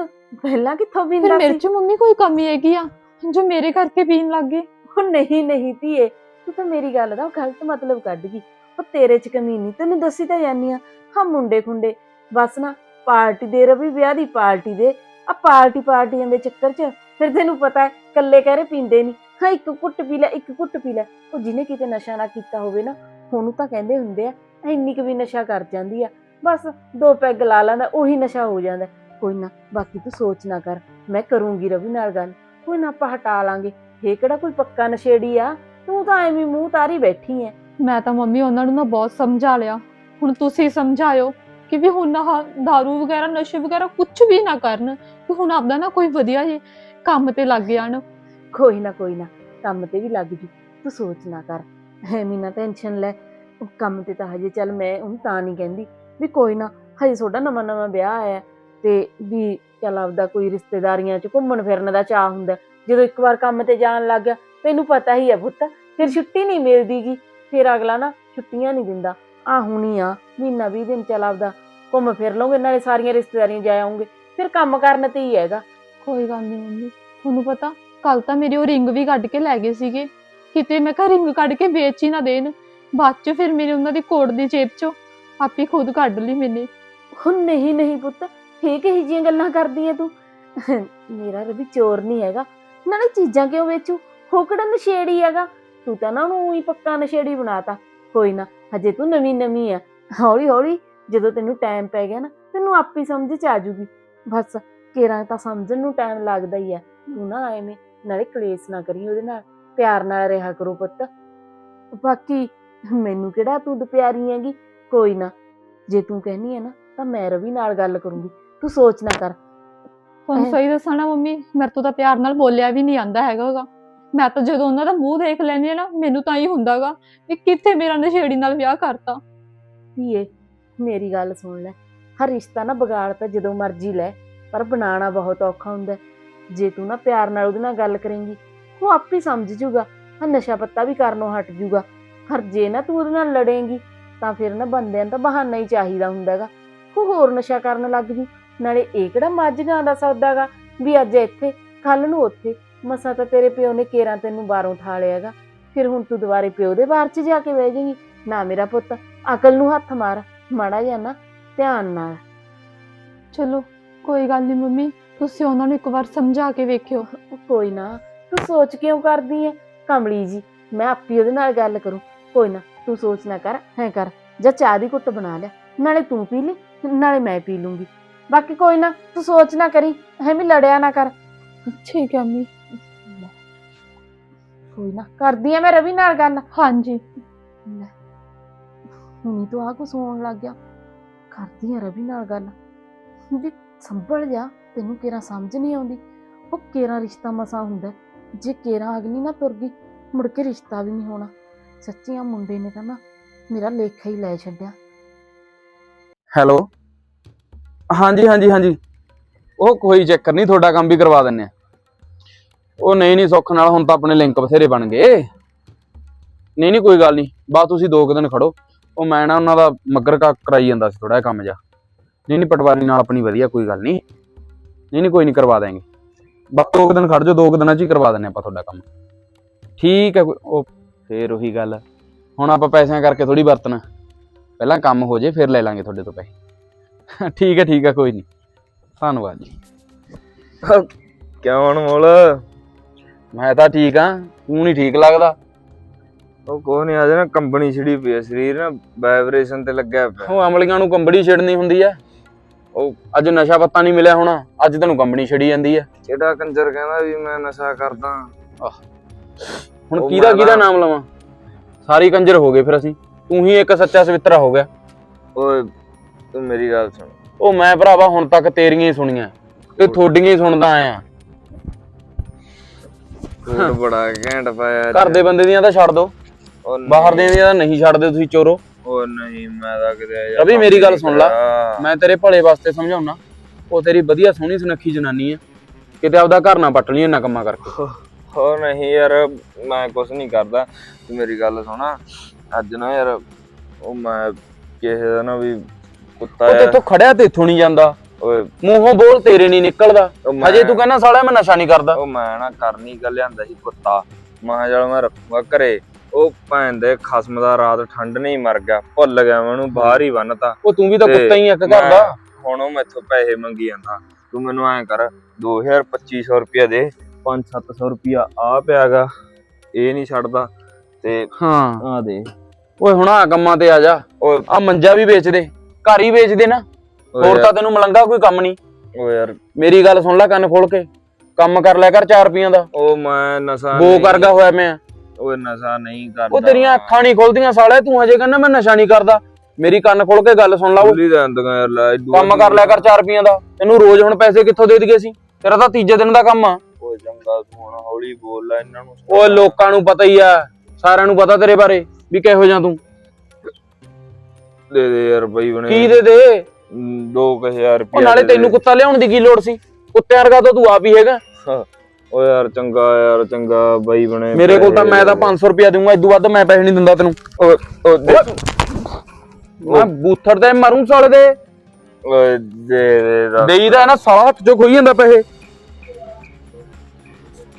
ਪਹਿਲਾਂ ਕਿੱਥੋਂ ਫਿਰ ਪੀਂਦਾ ਮੇਰੇ ਸੀ? ਚ ਮੰਮੀ ਕੋਈ ਕਮੀ ਹੈਗੀ ਆ? ਜੋ ਮੇਰੇ ਕਰਕੇ ਪੀਣ ਲੱਗ ਗਏ? ਉਹ ਨਹੀਂ ਨਹੀਂ ਧੀਏ ਤੂੰ ਤਾਂ ਮੇਰੀ ਗੱਲ ਦਾ ਗਲਤ ਮਤਲਬ ਕੱਢ ਗਈ। ਉਹ ਤੇਰੇ ਚ ਕਮੀ ਨਹੀਂ ਤੈਨੂੰ ਦੱਸੀ ਤਾਂ ਜਾਨੀ ਆ ਹਾਂ ਮੁੰਡੇ ਖੁੰਡੇ। ਬਸ ਨਾ ਪਾਰਟੀ ਦੇ ਰਵੀ ਵਿਆਹ ਦੀ ਪਾਰਟੀ ਦੇ। ਆ ਪਾਰਟੀ ਪਾਰਟੀਆਂ ਦੇ ਚੱਕਰ ਚ ਫਿਰ ਤੈਨੂੰ ਪਤਾ ਹੈ ਕੱਲੇ ਕਹਿਰੇ ਪੀਂਦੇ ਨਹੀਂ ਹਾਂ, ਇੱਕ ਘੁੱਟ ਪੀ ਲੈ, ਇੱਕ ਘੁੱਟ ਪੀ ਲੈ। ਉਹ ਜਿਹਨੇ ਕਿਤੇ ਨਸ਼ਾ ਨਾ ਕੀਤਾ ਹੋਵੇ ਨਾ, ਉਹਨੂੰ ਤਾਂ ਕਹਿੰਦੇ ਹੁੰਦੇ ਆ, ਇੰਨੀ ਕੁ ਵੀ ਨਸ਼ਾ ਕਰ ਜਾਂਦੀ ਆ। ਬਸ ਦੋ ਪੈਗ ਲਾ ਲੈਂਦਾ, ਉਹੀ ਨਸ਼ਾ ਹੋ ਜਾਂਦਾ। ਕੋਈ ਨਾ, ਬਾਕੀ ਤੂੰ ਸੋਚ ਨਾ ਕਰ, ਮੈਂ ਕਰੂੰਗੀ ਰਵੀ ਨਾਲ ਗੱਲ। ਕੋਈ ਨਾ, ਆਪਾਂ ਹਟਾ ਲਾਂਗੇ। ਇਹ ਕਿਹੜਾ ਕੋਈ ਪੱਕਾ ਨਸ਼ੇੜੀ ਆ? ਤੂੰ ਤਾਂ ਐਵੇਂ ਮੂੰਹ ਤਾਰੀ ਬੈਠੀ ਐ। ਮੈਂ ਤਾਂ ਮੰਮੀ, ਉਹਨਾਂ ਨੂੰ ਨਾ ਬਹੁਤ ਸਮਝਾ ਲਿਆ। ਹੁਣ ਤੁਸੀਂ ਸਮਝਾਇਓ। ਕਿ ਵੀ ਹੁਣ ਆਹ दारू ਵਗੈਰਾ, ਨਸ਼ੇ ਵਗੈਰਾ ਕੁਝ ਵੀ ਨਾ ਕਰਨ, ਕਿ ਹੁਣ ਆਪਦਾ ਨਾ ਕੋਈ ਵਧੀਆ ਜੇ ਕੰਮ ਤੇ ਲੱਗ ਜਾਣ। ਕੋਈ ਨਾ ਕੋਈ ਨਾ, ਕੰਮ ਤੇ ਵੀ ਲੱਗ ਜੂ। ਤੂੰ ਸੋਚ ਨਾ ਕਰ। ਐਵੇਂ ਨਾ ਟੈਨਸ਼ਨ ਲੈ। ਕੰਮ ਤੇ ਤਾਂ ਹਜੇ ਚੱਲ ਮੈਂ ਉਹਨੂੰ ਤਾਂ ਨਹੀਂ ਕਹਿੰਦੀ ਵੀ ਕੋਈ ਨਾ, ਹਜੇ ਤੁਹਾਡਾ ਨਵਾਂ ਨਵਾਂ ਵਿਆਹ ਆਇਆ ਤੇ ਵੀ ਚੱਲ ਆਪਦਾ ਕੋਈ ਰਿਸ਼ਤੇਦਾਰੀਆਂ 'ਚ ਘੁੰਮਣ ਫਿਰਨ ਦਾ ਚਾਹ ਹੁੰਦਾ। ਜਦੋਂ ਇੱਕ ਵਾਰ ਕੰਮ ਤੇ ਜਾਣ ਲੱਗ ਗਿਆ, ਤੈਨੂੰ ਪਤਾ ਹੀ ਹੈ ਪੁੱਤ, ਫਿਰ ਛੁੱਟੀ ਨਹੀਂ ਮਿਲਦੀਗੀ। ਫਿਰ ਅਗਲਾ ਨਾ ਛੁੱਟੀਆਂ ਨਹੀਂ ਦਿੰਦਾ। ਆ ਹੁਣੀ ਆ ਮਹੀਨਾ 20 ਦਿਨ ਚੱਲ ਆਪਦਾ। ਘੁੰਮ ਫਿਰ ਲਓਗੇ ਨਾਲੇ ਸਾਰੀਆਂ ਰਿਸ਼ਤੇਦਾਰੀਆਂ ਜਾ ਆਉਂਗੇ ਫਿਰ ਕੰਮ ਕਰਨ ਤੇ ਹੀ ਹੈਗਾ ਕੋਈ ਗੱਲ ਨਹੀਂ ਮੰਮੀ ਤੁਹਾਨੂੰ ਪਤਾ ਕੱਲ ਤਾਂ ਮੇਰੀ ਉਹ ਰਿੰਗ ਵੀ ਕੱਢ ਕੇ ਲੈ ਗਏ ਸੀਗੇ। ਕਿਤੇ ਮੈਂ ਕਿਹਾ ਰਿੰਗ ਕੱਢ ਕੇ ਵੇਚ ਹੀ ਨਾ ਦੇਣ। ਬਾਅਦ ਚ ਫਿਰ ਮੇਰੇ ਉਹਨਾਂ ਦੀ ਕੋਟ ਦੀ ਜੇਬ ਚੋਂ ਆਪੇ ਖੁਦ ਕੱਢ ਲਈ ਮੈਨੇ। ਹੁਣ ਨਹੀਂ ਨਹੀਂ ਪੁੱਤ ਇਹ ਕਿਹੋ ਜਿਹੀਆਂ ਗੱਲਾਂ ਕਰਦੀ ਐ ਤੂੰ? ਮੇਰਾ ਰਵੀ ਚੋਰ ਨਹੀਂ ਹੈਗਾ। ਨਾਲੇ ਚੀਜ਼ਾਂ ਕਿਉਂ ਵੇਚੂ? ਉਹ ਕਿਹੜਾ ਨਸ਼ੇੜੀ ਹੈਗਾ? ਤੂੰ ਤਾਂ ਨਾ ਉਹਨੂੰ ਹੀ ਪੱਕਾ ਨਸ਼ੇੜੀ ਬਣਾਤਾ। ਕੋਈ ਨਾ ਹਜੇ ਤੂੰ ਨਵੀਂ ਨਵੀਂ ਆ। ਹੌਲੀ ਹੌਲੀ ਜਦੋਂ ਤੈਨੂੰ ਟਾਈਮ ਪੈ ਗਿਆ ਨਾ ਤੈਨੂੰ ਆਪੇ ਸਮਝ ਚ ਆ ਜੂਗੀ। ਬਸ ਕੇਰਾਂ ਤਾਂ ਸਮਝਣ ਨੂੰ ਟਾਈਮ ਲੱਗਦਾ ਹੀ ਆ। ਤੂੰ ਨਾ ਐਵੇਂ ਨਾਲੇ ਕਲੇਸ਼ ਨਾ ਕਰੀ ਉਹਦੇ ਨਾਲ ਪਿਆਰ ਨਾਲ ਰਿਹਾ ਕਰੋ ਪੁੱਤ। ਬਾਕੀ ਮੈਨੂੰ ਕਿਹੜਾ ਤੂੰ ਦੁਪਿਆਰੀ ਹੈਗੀ? ਕੋਈ ਨਾ ਜੇ ਤੂੰ ਕਹਿਨੀ ਹੈ ਨਾ ਤਾਂ ਮੈਂ ਰਵੀ ਨਾਲ ਗੱਲ ਕਰੂੰਗੀ। ਤੂੰ ਸੋਚ ਨਾ ਕਰ। ਤੁਹਾਨੂੰ ਸਹੀ ਦੱਸਾਂ ਨਾ ਮੰਮੀ ਮੇਰੇ ਤੋਂ ਤਾਂ ਪਿਆਰ ਨਾਲ ਬੋਲਿਆ ਵੀ ਨਹੀਂ ਆਂਦਾ ਹੈਗਾਗਾ ਮੈਂ ਤਾਂ ਜਦੋਂ ਉਹਨਾਂ ਦਾ ਮੂੰਹ ਦੇਖ ਲੈਂਦੀ ਆ ਨਾ, ਮੈਨੂੰ ਤਾਂ ਹੀ ਹੁੰਦਾਗਾ ਵੀ ਕਿੱਥੇ ਮੇਰਾ ਨਸ਼ੇੜੀ ਨਾਲ ਵਿਆਹ ਕਰਤਾ। ਧੀਏ, ਮੇਰੀ ਗੱਲ ਸੁਣ ਲੈ। ਹਰ ਰਿਸ਼ਤਾ ਨਾ ਵਿਗਾੜ ਤਾਂ ਜਦੋਂ ਮਰਜ਼ੀ ਲੈ, ਪਰ ਬਣਾਉਣਾ ਬਹੁਤ ਔਖਾ ਹੁੰਦਾ। ਹੈ। ਜੇ ਤੂੰ ਨਾ ਪਿਆਰ ਨਾਲ ਉਹਦੇ ਨਾਲ ਗੱਲ ਕਰੇਂਗੀ, ਉਹ ਆਪੇ ਸਮਝ ਜੂਗਾ ਹਾਂ ਨਸ਼ਾ ਪੱਤਾ ਵੀ ਕਰਨੋਂ ਹਟ ਜੂਗਾ। ਪਰ ਜੇ ਨਾ ਤੂੰ ਉਹਦੇ ਨਾਲ ਲੜੇਂਗੀ, ਤਾਂ ਫਿਰ ਨਾ ਬੰਦਿਆਂ ਨੂੰ ਤਾਂ ਬਹਾਨਾ ਹੀ ਚਾਹੀਦਾ ਹੁੰਦਾਗਾ। ਉਹ ਹੋਰ ਨਸ਼ਾ ਕਰਨ ਲੱਗ ਜੂ। ਨਾਲੇ ਇਹ ਕਿਹੜਾ ਮੱਝ ਗਾਂ ਦਾ ਸੌਦਾਗਾ ਵੀ ਅੱਜ ਇੱਥੇ ਕੱਲ ਨੂੰ ਉੱਥੇ। ਮਸਾ ਤਾਂ ਤੇਰੇ ਪਿਓ ਨੇ ਕੇਰਾਂ ਤੈਨੂੰ ਬਾਹਰੋਂ ਠਾ ਲਿਆਗਾ ਫਿਰ ਹੁਣ ਤੂੰ ਦੁਬਾਰੇ ਪਿਓ ਦੇ ਬਾਹਰ ਚ ਜਾ ਕੇ ਬਹਿ ਜਾਏਗੀ। ਨਾ ਮੇਰਾ ਪੁੱਤ ਅਕਲ ਨੂੰ ਹੱਥ ਮਾਰ ਮਾੜਾ ਜਿਹਾ ਨਾ ਧਿਆਨ ਨਾਲ। ਚਲੋ ਕੋਈ ਗੱਲ ਨਹੀਂ ਮੰਮੀ ਤੁਸੀਂ ਉਹਨਾਂ ਨੂੰ ਇੱਕ ਵਾਰ ਸਮਝਾ ਕੇ ਵੇਖਿਓ। ਕੋਈ ਨਾ ਤੂੰ ਸੋਚ ਕਿਉਂ ਕਰਦੀ ਐ? ਕਮਲੀ ਜੀ ਮੈਂ ਆਪੀ ਉਹਦੇ ਨਾਲ ਗੱਲ ਕਰੂੰ। ਕੋਈ ਨਾ ਤੂੰ ਸੋਚ ਨਾ ਕਰ ਹੈ ਕਰ ਜਾਂ ਚਾਹ ਦੀ ਘੁੱਟ ਬਣਾ ਲੈ। ਨਾਲੇ ਤੂੰ ਪੀ ਲਈ ਨਾਲੇ ਮੈਂ ਪੀ ਲੂੰਗੀ। ਬਾਕੀ ਕੋਈ ਨਾ ਤੂੰ ਸੋਚ ਨਾ ਕਰੀ ਐਵੇਂ ਲੜਿਆ ਨਾ ਕਰ। ਠੀਕ ਹੈ ਅੰਮੀ ਕੋਈ ਨਾ ਕਰਦੀ ਆ ਮੈਂ ਰਵੀ ਨਾਲ ਗੱਲ। ਹਾਂਜੀ। ਲੈ ਹੁਣੀ ਤੂੰ ਆ ਕੁਛ ਹੋਣ ਲੱਗ ਗਿਆ। ਕਰਦੀ ਆ ਰਵੀ ਨਾਲ ਗੱਲ। ਵੀ ਸੰਭਲ ਜਾ ਤੈਨੂੰ ਕਿਹੜਾ ਸਮਝ ਨਹੀਂ ਆਉਂਦੀ। ਉਹ ਕਿਹੜਾ ਰਿਸ਼ਤਾ ਮਸਾ ਹੁੰਦਾ ਹੈ। ਜੇ ਕਿਹੜਾ ਅਗਲੀ ਨਾ ਤੁਰ ਗਈ ਮੁੜ ਕੇ ਰਿਸ਼ਤਾ ਵੀ ਨਹੀਂ ਹੋਣਾ। ਸੱਚੀਆਂ ਮੁੰਡੇ ਨੇ ਤਾਂ ਨਾ ਮੇਰਾ ਲੇਖਾ ਹੀ ਲੈ ਛੱਡਿਆ। ਹੈਲੋ? ਹਾਂਜੀ ਹਾਂਜੀ ਹਾਂਜੀ। ਉਹ ਕੋਈ ਚੱਕਰ ਨਹੀਂ ਤੁਹਾਡਾ ਕੰਮ ਵੀ ਕਰਵਾ ਦਿੰਨੇ ਆ। ਉਹ ਨਹੀਂ ਨਹੀਂ, ਸੁੱਖ ਨਾਲ ਹੁਣ ਤਾਂ ਆਪਣੇ ਲਿੰਕ ਬਥੇਰੇ ਬਣ ਗਏ। ਨਹੀਂ ਨਹੀਂ, ਕੋਈ ਗੱਲ ਨਹੀਂ। ਬਸ ਤੁਸੀਂ ਦੋ ਕੁ ਦਿਨ ਖੜੋ। ਉਹ ਮੈਂ ਨਾ ਉਹਨਾਂ ਦਾ ਮੱਗਰ ਕਾ ਕਰਾਈ ਜਾਂਦਾ ਸੀ ਥੋੜਾ ਜਿਹਾ ਕੰਮ ਜਾ ਨਹੀਂ ਨਹੀਂ, ਪਟਵਾਰੀ ਨਾਲ ਆਪਣੀ ਵਧੀਆ ਕੋਈ ਗੱਲ ਨਹੀਂ। ਨਹੀਂ ਨਹੀਂ, ਕੋਈ ਨਹੀਂ, ਕਰਵਾ ਦਾਂਗੇ ਬਸ ਦੋ ਕੁ ਦਿਨ ਖੜ ਜਾਓ, ਦੋ ਕੁ ਦਿਨਾਂ 'ਚ ਹੀ ਕਰਵਾ ਦਿੰਨੇ ਆਪਾਂ ਤੁਹਾਡਾ ਕੰਮ। ਠੀਕ ਹੈ ਉਹ ਫੇਰ ਉਹੀ ਗੱਲ। ਹੁਣ ਆਪਾਂ ਪੈਸਿਆਂ ਕਰਕੇ ਥੋੜੀ ਵਰਤਣਾ। ਪਹਿਲਾਂ ਕੰਮ ਹੋ ਜੇ, ਫਿਰ ਲੈ ਲਾਂਗੇ ਤੁਹਾਡੇ ਤੋਂ ਪੈਸੇ। ਠੀਕ ਹੈ ਠੀਕ ਹੈ, ਕੋਈ ਨਹੀਂ। ਧੰਨਵਾਦ ਜੀ। ਕਿਉਂ ਅਨਮੋਲ ਮੈਂ ਤਾਂ ਠੀਕ ਆ ਤੂੰ ਨਹੀਂ ਠੀਕ ਲੱਗਦਾ। ਉਹ ਕੋਈ ਨਹੀਂ ਆਜੇ ਨਾ ਕੰਬਣੀ ਛਿੜੀ ਪਈ ਆ, ਸਰੀਰ ਨਾ ਵਾਈਬ੍ਰੇਸ਼ਨ ਤੇ ਲੱਗਿਆ ਪਿਆ। ਉਹ ਅਮਲੀਆਂ ਨੂੰ ਕੰਬੜੀ ਛੇੜਨੀ ਹੁੰਦੀ ਆ। ਉਹ ਅੱਜ ਨਸ਼ਾ ਪੱਤਾ ਨਹੀਂ ਮਿਲਿਆ ਹੋਣਾ ਅੱਜ ਤੈਨੂੰ ਕੰਬਣੀ ਛੜੀ ਜਾਂਦੀ ਆ। ਕਿਹੜਾ ਕੰਜਰ ਕਹਿੰਦਾ ਵੀ ਮੈਂ ਨਸ਼ਾ ਕਰਦਾ। ਹੁਣ ਉਹ ਕਿਹਦਾ ਮੈਂ ਕਿਹਦਾ ਨਾ- ਨਾਮ ਲਵਾਂ? ਸਾਰੀ ਕੰਜਰ ਹੋ ਗਏ ਫਿਰ ਅਸੀਂ। ਤੂੰ ਹੀ ਇੱਕ ਸੱਚਾ ਸਵਿੱਤਰਾ ਹੋ ਗਿਆ। ਓਏ ਤੂੰ ਮੇਰੀ ਗੱਲ ਸੁਣ। ਉਹ ਮੈਂ ਭਰਾਵਾ ਹੁਣ ਤੱਕ ਤੇਰੀਆਂ ਹੀ ਸੁਣੀਆਂ। ਤੇ ਥੋਡੀਆਂ ਹੀ ਸੁਣਦਾ ਆਇਆ। ਕੋਟ ਬੜਾ ਘੈਂਟ ਪਾਇਆ ਘਰ ਦੇ ਬੰਦੇ ਦੀਆਂ ਤਾਂ ਛੱਡ ਦੋ। ਉਹ ਨਹੀਂ- ਬਾਹਰ ਦੇ ਦੀਆਂ ਤਾਂ ਨਹੀਂ ਛੱਡਦੇ ਤੁਸੀਂ ਚੋਰੋ। ਉਹ ਨਹੀਂ ਮੈਂ ਤਾਂ ਕਿਤੇ ਰਵੀ, ਮੇਰੀ ਗੱਲ ਸੁਣ ਲਾ। ਮੈਂ ਮੈਂ ਤੇਰੇ ਭਲੇ ਵਾਸਤੇ ਸਮਝਾਉਣਾ ਉਹ ਤੇਰੀ ਵਧੀਆ ਸੋਹਣੀ ਸੁਨੱਖੀ ਜਨਾਨੀ ਆ। ਕਿਤੇ ਆਪਦਾ ਘਰ ਨਾ ਪੱਟ ਲਈ ਇਹਨਾਂ ਕੰਮਾਂ ਕਰਕੇ। ਹੋ ਨਹੀਂ ਯਾਰ ਮੈਂ ਕੁਛ ਨਹੀਂ ਕਰਦਾ। ਤੂੰ ਮੇਰੀ ਗੱਲ ਸੁਣਾ। ਅੱਜ ਨਾ ਯਾਰ ਉਹ ਮੈਂ ਕਿਸੇ ਦਾ ਨਾ ਵੀ ਕੁੱਤਾ ਉਹ ਯਾਰ। ਤੇਥੋਂ ਖੜਿਆ ਤੇ ਇੱਥੋਂ ਨਹੀਂ ਜਾਂਦਾ। ਓਏ। ਮੂੰਹੋਂ ਬੋਲ ਤੇਰੇ ਨਹੀਂ ਨਿਕਲਦਾ। ਉਹ ਮੈਂ- ਹਜੇ ਤੂੰ ਕਹਿੰਦਾ ਸਾਲਿਆ ਮੈਂ ਨਸ਼ਾ ਨਹੀਂ ਕਰਦਾ। ਉਹ ਮੈਂ ਨਾ ਕਰਨੀ ਗੱਲ ਲਿਆਂਦਾ ਸੀ ਕੁੱਤਾ। ਮਾਂ ਜਲ ਮੈਂ ਰੱਖੂਗਾ ਘਰੇ। ਉਹ ਭੈਣ ਦੇ ਖਸਮ ਦਾ ਰਾਤ ਠੰਡ ਨਹੀਂ ਮਰ ਗਿਆ। ਭੁੱਲ ਗਿਆ ਮੈਨੂੰ ਬਾਹਰ ਹੀ ਬੰਨਤਾ। ਉਹ ਤੂੰ ਵੀ ਤਾਂ ਤੇ ਕੁੱਤਾ ਹੀ ਆ ਇੱਕ ਘਰ ਦਾ। ਹੁਣ ਉਹ ਮੈਥੋਂ ਪੈਸੇ ਮੰਗੀ ਜਾਂਦਾ। ਤੂੰ ਮੈਨੂੰ ਐਂ ਕਰ 2000 2500 ਰੁਪਇਆ ਦੇ 5-700 ਰੁਪਇਆ ਆ ਪਿਆਗਾ ਇਹ ਨਹੀਂ ਛੱਡਦਾ। ਤੇ ਹਾਂ। ਆ ਦੇ। ਓਏ ਹੁਣ ਆ ਕੰਮਾਂ ਤੇ ਆ ਜਾ। ਓਏ ਆ ਮੰਜਾ ਵੀ ਵੇਚ ਦੇ। ਘਰ ਹੀ ਵੇਚ ਦੇ ਨਾ। ਹੋਰ ਤਾਂ ਤੈਨੂੰ ਮਲੰਗਾ ਕੋਈ ਕੰਮ ਨਹੀਂ। ਓ ਯਾਰ। ਮੇਰੀ ਗੱਲ ਸੁਣ ਲੈ ਕੰਨ ਖੋਲ ਕੇ। ਕੰਮ ਕਰ ਲਿਆ ਕਰ 4 ਰੁਪਈਆਂ ਦਾ। ਉਹ ਮੈਂ ਨਸ਼ਾ ਬੋ ਕਰਗਾ ਹੋਇਆ ਮੈਂ। ਓਏ ਨਸ਼ਾ ਨਹੀਂ ਕਰਦਾ। ਉਹ ਤੇਰੀਆਂ ਅੱਖਾਂ ਨਹੀਂ ਖੁੱਲਦੀਆਂ ਸਾਲਿਆ ਤੂੰ ਹਜੇ ਕਹਿੰਦਾ ਮੈਂ ਨਸ਼ਾ ਨਹੀਂ ਕਰਦਾ। ਮੇਰੀ ਕੰਨ ਖੋਲ ਕੇ ਗੱਲ ਸੁਣ ਲਾ ਖੁੱਲੀ ਦੰਦਗਾ ਯਾਰ ਲੈ ਕੰਮ ਕਰ ਲਿਆ ਕਰ 4 ਰੁਪਈਆਂ ਦਾ। ਤੈਨੂੰ ਰੋਜ਼ ਹੁਣ ਪੈਸੇ ਕਿੱਥੋਂ ਦੇ ਦਈਏ ਸੀ ਤੇਰਾ ਤਾਂ ਤੀਜੇ ਦਿਨ ਦਾ ਕੰਮ ਆ। ਓਏ ਚੰਗਾ ਤੂੰ ਹੁਣ ਹੌਲੀ ਬੋਲ ਲੈ ਇਹਨਾਂ ਨੂੰ। ਓਏ ਲੋਕਾਂ ਨੂੰ ਪਤਾ ਹੀ ਆ। ਸਾਰਿਆਂ ਨੂੰ ਪਤਾ ਤੇਰੇ ਬਾਰੇ ਵੀ ਕਿਹੋ ਜਿਹਾ ਤੂੰ। ਦੇ ਦੇ ਯਾਰ ਬਈ ਬਣੇ। ਕੀ ਦੇ ਦੇ? 2000 ਉਹ ਰੁਪਇਆ ਨਾਲੇ ਦੇ ਦੇ। ਤੈਨੂੰ ਕੁੱਤਾ ਲਿਆਉਣ ਦੀ ਕੀ ਲੋੜ ਸੀ? ਕੁੱਤਿਆਂ ਵਰਗਾ ਤਾਂ ਤੂੰ ਆਪ ਹੀ ਹੈਗਾ। ਓ ਯਾਰ ਚੰਗਾ ਯਾਰ ਚੰਗਾ ਬਈ ਬਣੇ ਮੇਰੇ ਕੋਲ ਤਾਂ ਮੈਂ ਤਾਂ 500 ਰੁਪਿਆ ਦਊਂਗਾ ਇਦੋਂ ਵੱਧ ਮੈਂ ਪੈਸੇ ਨਹੀਂ ਦਿੰਦਾ ਤੈਨੂੰ। ਦੇ। ਮੈਂ ਬੂਥਰ ਤੇ ਮਾਰੂੰ ਸਾਲੇ ਦੇ। ਓਏ ਦੇ ਦੇ ਦੱਸ। ਦੇਈਦਾ ਨਾ ਸਾਲਾ ਹੱਥ ਚੋਂ ਖੋਈ ਜਾਂਦਾ ਪੈਸੇ।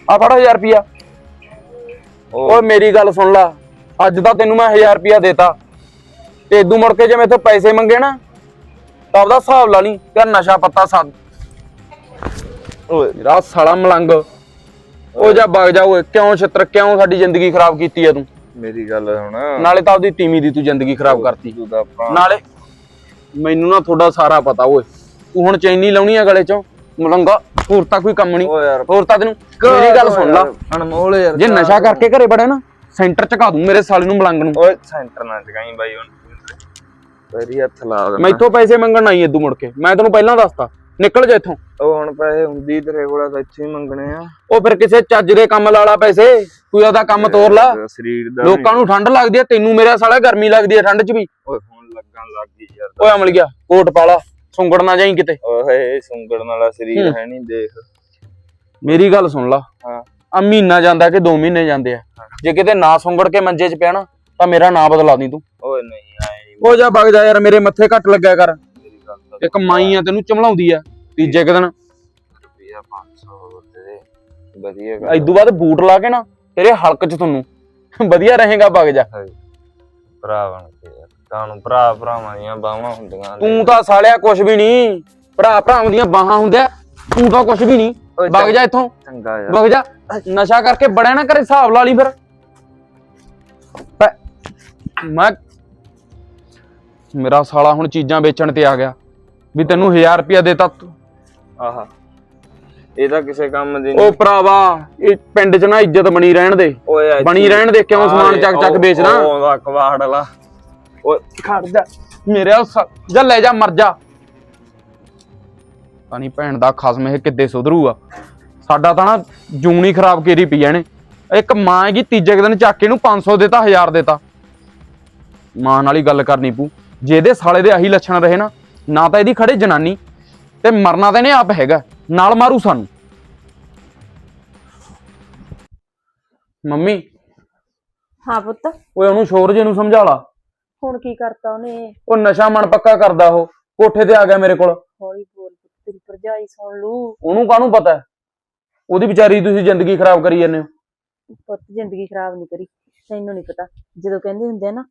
ਆ ਫੜ 1000 ਰੁਪਿਆ ਓ। ਓਏ ਮੇਰੀ ਗੱਲ ਸੁਣ ਲਾ। ਅੱਜ ਤਾਂ ਤੈਨੂੰ ਮੈਂ 1000 ਰੁਪਿਆ ਦੇਤਾ। ਤੇ ਇਦੋਂ ਮੁੜ ਕੇ ਜੇ ਮੈਥੋਂ ਪੈਸੇ ਮੰਗੇ ਨਾ ਤਾਂ ਆਪਦਾ ਹਿਸਾਬ ਲਾ ਲਈ ਤੇ ਨਸ਼ਾ ਪੱਤਾ ਸਾਧ ਓਏ ਮੇਰਾ ਸਾਲਾ ਮਲੰਗ। ਉਹ ਜਾ ਵਗ ਜਾ ਓਏ ਕਿਉਂ ਛਿੱਤਰ ਕਿਉਂ ਸਾਡੀ ਜ਼ਿੰਦਗੀ ਖਰਾਬ ਕੀਤੀ ਆ ਤੂੰ? ਮੇਰੀ ਗੱਲ ਸੁਣ। ਨਾਲੇ ਤਾਂ ਆਪਦੀ ਤੀਵੀਂ ਦੀ ਤੂੰ ਜ਼ਿੰਦਗੀ ਖਰਾਬ ਕਰਤੀ। ਤੂੰ ਦਾ ਭਰਾ। ਨਾਲੇ ਮੈਨੂੰ ਨਾ ਤੁਹਾਡਾ ਸਾਰਾ ਪਤਾ ਓਏ। ਤੂੰ ਹੁਣ ਚੈਨੀ ਲਾਉਣੀ ਆ ਗਲੇ ਚੋਂ। ਮਲੰਗਾ ਹੋਰ ਤਾਂ ਕੋਈ ਕੰਮ ਨਹੀਂ। ਓ ਯਾਰ ਹੋਰ ਤਾਂ ਤੈਨੂੰ ਮੇਰੀ ਗੱਲ ਸੁਣ ਲਾ। ਅਨਮੋਲ ਯਾਰ ਜੇ ਨਸ਼ਾ ਕਰਕੇ ਘਰੇ ਬੜੇ ਨਾ ਸੈਂਟਰ ਚਕਾ ਦੂੰ ਮੇਰੇ ਸਾਲੇ ਨੂੰ ਮਲੰਗ ਨੂੰ। ਓਏ ਸੈਂਟਰ ਨਾ ਜਗਾਈ ਬਾਈ ਹੁਣ। ਤੇਰੀ ਹੱਥ ਲਾ ਦੇਣਾ। ਮੈਥੋਂ ਪੈਸੇ ਮੰਗਣ ਆਈ ਏਦੂ ਮੁੜ ਕੇ। ਮੈਂ ਤੈਨੂੰ ਪਹਿਲਾਂ ਦੱਸਤਾ ਨਿਕਲ ਜਾ ਇੱਥੋਂ। ਉਹ ਹੁਣ ਪੈਸੇ ਹੁੰਦੀ ਤੇਰੇ ਕੋਲ ਤਾਂ ਇੱਥੇ ਹੀ ਮੰਗਣੇ ਆ। ਉਹ ਫਿਰ ਕਿਸੇ ਚੱਜ ਦੇ ਕੰਮ ਲਾ ਲਾ ਪੈਸੇ ਕੋਈ ਉਹਦਾ ਕੰਮ ਤੋਰ ਲਾ। ਤੇਰਾ ਸਰੀਰ ਦਾ ਲੋਕਾਂ ਨੂੰ ਠੰਡ ਲੱਗਦੀ ਆ ਤੈਨੂੰ ਮੇਰਾ ਸਾਲਾ ਗਰਮੀ ਲੱਗਦੀ ਆ ਠੰਡ 'ਚ ਵੀ। ਓਏ ਹੁਣ ਲੱਗਣ ਲੱਗ ਗਈ ਯਾਰ। ਓਏ ਅਮਲ ਗਿਆ ਕੋਟ ਪਾਲਾ ਸੁੰਗੜ ਨਾ ਜਾਈ ਕਿਤੇ। ਓਏ ਸੁੰਗੜਨ ਵਾਲਾ ਸਰੀਰ ਹੂੰ। ਹੈ ਨਹੀਂ ਦੇਖ। ਮੇਰੀ ਗੱਲ ਸੁਣ ਲਾ। ਹਾਂ। ਆ ਮਹੀਨਾ ਜਾਂਦਾ ਕਿ 2 ਮਹੀਨੇ ਜਾਂਦੇ ਆ। ਜੇ ਕਿਤੇ ਨਾ ਸੁੰਗੜ ਕੇ ਮੰਜੇ 'ਚ ਪਿਆ ਨਾ ਤਾਂ ਮੇਰਾ ਨਾਂ ਬਦਲਾ ਦੀ ਤੂੰ। ਓਏ ਨਹੀਂ। ਉਹ ਜਾ ਵਗ ਜਾ ਯਾਰ ਮੇਰੇ ਮੱਥੇ ਘੱਟ ਲੱਗਿਆ ਕਰ। ਮੇਰੀ ਗੱਲ ਤਾਂ ਇੱਕ ਮਾਈ ਆ ਤੈਨੂੰ ਚਮਲਾਉਂਦੀ ਆ ਤੀਜੇ ਕੁ ਦਿਨ। ਰੁਪਿਆ 500 ਦੇ ਦੇ ਵਧੀਆ ਗੱਲ ਇਦੋਂ ਬਾਅਦ ਬੂਟ ਲਾ ਕੇ ਨਾ ਤੇਰੇ ਹਲਕ 'ਚ ਤੁਹਾਨੂੰ ਵਧੀਆ ਰਹੇਗਾ ਵਗ ਜਾ। ਭਰਾ ਬਣ ਕੇ ਯਾਰ ਕਾਨੂੰ ਭਰਾ ਭਰਾਵਾਂ ਦੀਆਂ ਬਾਹਾਂ ਹੁੰਦੀਆਂ ਨੇ। ਤੂੰ ਤਾਂ ਸਾਲਿਆ ਕੁਛ ਵੀ ਨਹੀਂ ਭਰਾ ਭਰਾਵਾਂ ਦੀਆਂ ਬਾਹਾਂ ਹੁੰਦਿਆ ਤੂੰ ਤਾਂ ਕੁਛ ਵੀ ਨਹੀਂ ਵਗ ਜਾ ਇੱਥੋਂ। ਚੰਗਾ ਯਾਰ। ਵਗ ਜਾ। ਨਸ਼ਾ ਕਰਕੇ ਬੜਿਆ ਨਾ ਕਰੇ ਹਿਸਾਬ ਲਾ ਲਈ ਫਿਰ। ਪੈ- ਮੈਂ ਮੇਰਾ ਸਾਲਾ ਹੁਣ ਚੀਜ਼ਾਂ ਵੇਚਣ ਤੇ ਆ ਗਿਆ। ਵੀ ਤੈਨੂੰ 1000 ਰੁਪਇਆ ਦੇਤਾ ਆਹਾ। ਇਹ ਤਾਂ ਕਿਸੇ ਕੰਮ ਦੀ ਉਹ ਭਰਾਵਾ ਇਹ ਪਿੰਡ 'ਚ ਨਾ ਇੱਜ਼ਤ ਬਣੀ ਰਹਿਣ ਦੇ। ਓਏ ਬਣੀ ਰਹਿਣ ਦੇ ਕਿਉਂ ਸਮਾਨ ਚੱਕ ਚੱਕ ਵੇਚਣਾ ਉਹ ਉਹਦਾ ਕਵਾੜ ਵਾਲਾ। ਓਏ ਖੜ ਜਾ। ਮੇਰੇ ਜਾ ਲੈ ਜਾ ਮਰ ਜਾ। ਤਾਂ ਨਹੀਂ ਭੈਣ ਦਾ ਖਸਮ ਇਹ ਕਿੱਦੇ ਸੁਧਰੂਗਾ। ਸਾਡਾ ਤਾਂ ਨਾ ਜੂਣੀ ਖਰਾਬ ਕੇਰੀ ਪਈ ਐ ਨੇ ਇੱਕ ਮਾਂ ਹੈਗੀ ਤੀਜੇ ਕੁ ਦਿਨ ਚੱਕ ਕੇ ਇਹਨੂੰ 500 ਦੇਤਾ 1000 ਦੇਤਾ। ਮਾਂ ਨਾਲ ਹੀ ਗੱਲ ਕਰਨੀ ਪੂ ਜੇ ਇਹਦੇ ਸਾਲੇ ਦੇ ਆਹੀ ਲੱਛਣ ਰਹੇ ਨਾ ਨਾ ਤਾਂ ਇਹਦੀ ਖੜੇ ਜਨਾਨੀ ਤੇ ਮਰਨਾ ਤਾਂ ਇਹਨੇ ਆਪ ਹੈਗਾ ਨਾਲ ਮਾਰੂ ਸਾਨੂੰ। ਮੰਮੀ। ਹਾਂ ਪੁੱਤ। ਓਏ ਉਹਨੂੰ ਸ਼ੋਰ ਜੇ ਨੂੰ ਸਮਝਾ ਲਾ। ਹੁਣ ਕੀ ਕਰਤਾ ਉਹਨੇ? ਉਹ ਨਸ਼ਾ ਮਨ ਪੱਕਾ ਕਰਦਾ ਉਹ ਕੋਠੇ ਤੇ ਆ ਗਿਆ ਮੇਰੇ ਕੋਲ। ਹੌਲੀ ਬੋਲ ਪੁੱਤ ਤੇਰੀ ਭਰਜਾਈ ਸੁਣ ਲੂ ਉਹਨੂੰ ਕਾਹਨੂੰ ਪਤਾ? ਉਹਦੀ ਵਿਚਾਰੀ ਤੁਸੀਂ ਜ਼ਿੰਦਗੀ ਖਰਾਬ ਕਰੀ ਜਾਂਦੇ ਹੋ। ਪੁੱਤ ਜ਼ਿੰਦਗੀ ਖਰਾਬ ਨਹੀਂ ਕਰੀ ਤੈਨੂੰ ਨਹੀਂ ਪਤਾ। ਜਦੋਂ ਕਹਿੰਦੇ ਹੁੰਦੇ ਆ ਨਾ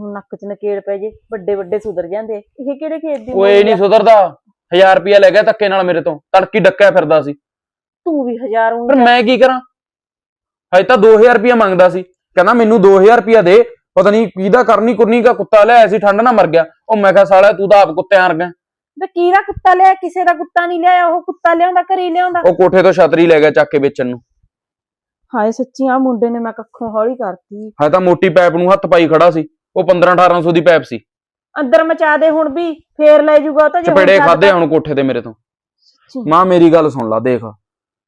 ਹੁਣ ਨੱਕ 'ਚ ਨਕੇੜ ਪੈ ਜੇ ਵੱਡੇ ਵੱਡੇ ਸੁਧਰ ਜਾਂਦੇ। ਇਹ ਕਿਹੜੇ ਖੇਤ ਦੀ ਓਏ ਨਹੀਂ? ਸੁਧਰਦਾ। 1000 ਰੁਪਿਆ ਲੈ ਗਿਆ ਧੱਕੇ ਨਾਲ ਮੇਰੇ ਤੋਂ। ਤੜਕੀ ਡੱਕਿਆ ਫਿਰਦਾ ਸੀ। ਤੂੰ ਵੀ ਹਜ਼ਾਰ ਊਂ ਪਰ ਮੈਂ ਕੀ ਕਰਾਂ? ਹਜੇ ਤਾਂ 2000 ਰੁਪਿਆ ਮੰਗਦਾ ਸੀ। ਕਹਿੰਦਾ ਮੈਨੂੰ 2000 ਰੁਪਿਆ ਦੇ। ਪਤਾ ਨਹੀਂ ਕਿਹਦਾ ਕਰਨੀ ਕੁਰਨੀ ਦਾ ਕੁੱਤਾ ਲਿਆਇਆ ਸੀ ਠੰਡ ਨਾ ਮਰ ਗਿਆ। ਉਹ ਮੈਂ ਕਿਹਾ ਸਾਲਾ ਤੂੰ ਤਾਂ ਆਪ ਕੁੱਤਿਆਂ ਵਰਗਾ ਵੇ ਕਿਹਦਾ ਕੁੱਤਾ ਲਿਆ? ਕਿਸੇ ਦਾ ਕੁੱਤਾ ਨਹੀਂ ਲਿਆਇਆ ਉਹ ਕੁੱਤਾ ਲਿਆਉਂਦਾ ਘਰੇ ਲਿਆਉਂਦਾ। ਉਹ ਕੋਠੇ ਤੋਂ ਛਤਰੀ ਲੈ ਗਿਆ ਚੱਕ ਕੇ ਵੇਚਣ ਨੂੰ। ਹਾਏ ਸੱਚੀ ਆ ਮੁੰਡੇ ਨੇ ਮੈਂ ਕੱਖੋਂ ਹੌਲੀ ਕਰਤੀ। ਹਜੇ ਤਾਂ ਮੋਟੀ ਪੈਪ ਨੂੰ ਹੱਥ ਪਾਈ ਖੜਾ ਸੀ। ਉਹ 15 1800 ਦੀ ਪੈਪ ਸੀ। ਅੰਦਰ ਮਚਾ ਦੇ ਹੁਣ ਵੀ ਫੇਰ ਲੈ ਜੂਗਾ ਉਹ ਤਾਂ ਜੇ ਚਪੇੜੇ ਖਾਦੇ ਹੁਣ ਕੋਠੇ ਤੇ ਮੇਰੇ ਤੋਂ। ਮਾਂ ਮੇਰੀ ਗੱਲ ਸੁਣ ਲਾ ਦੇਖ।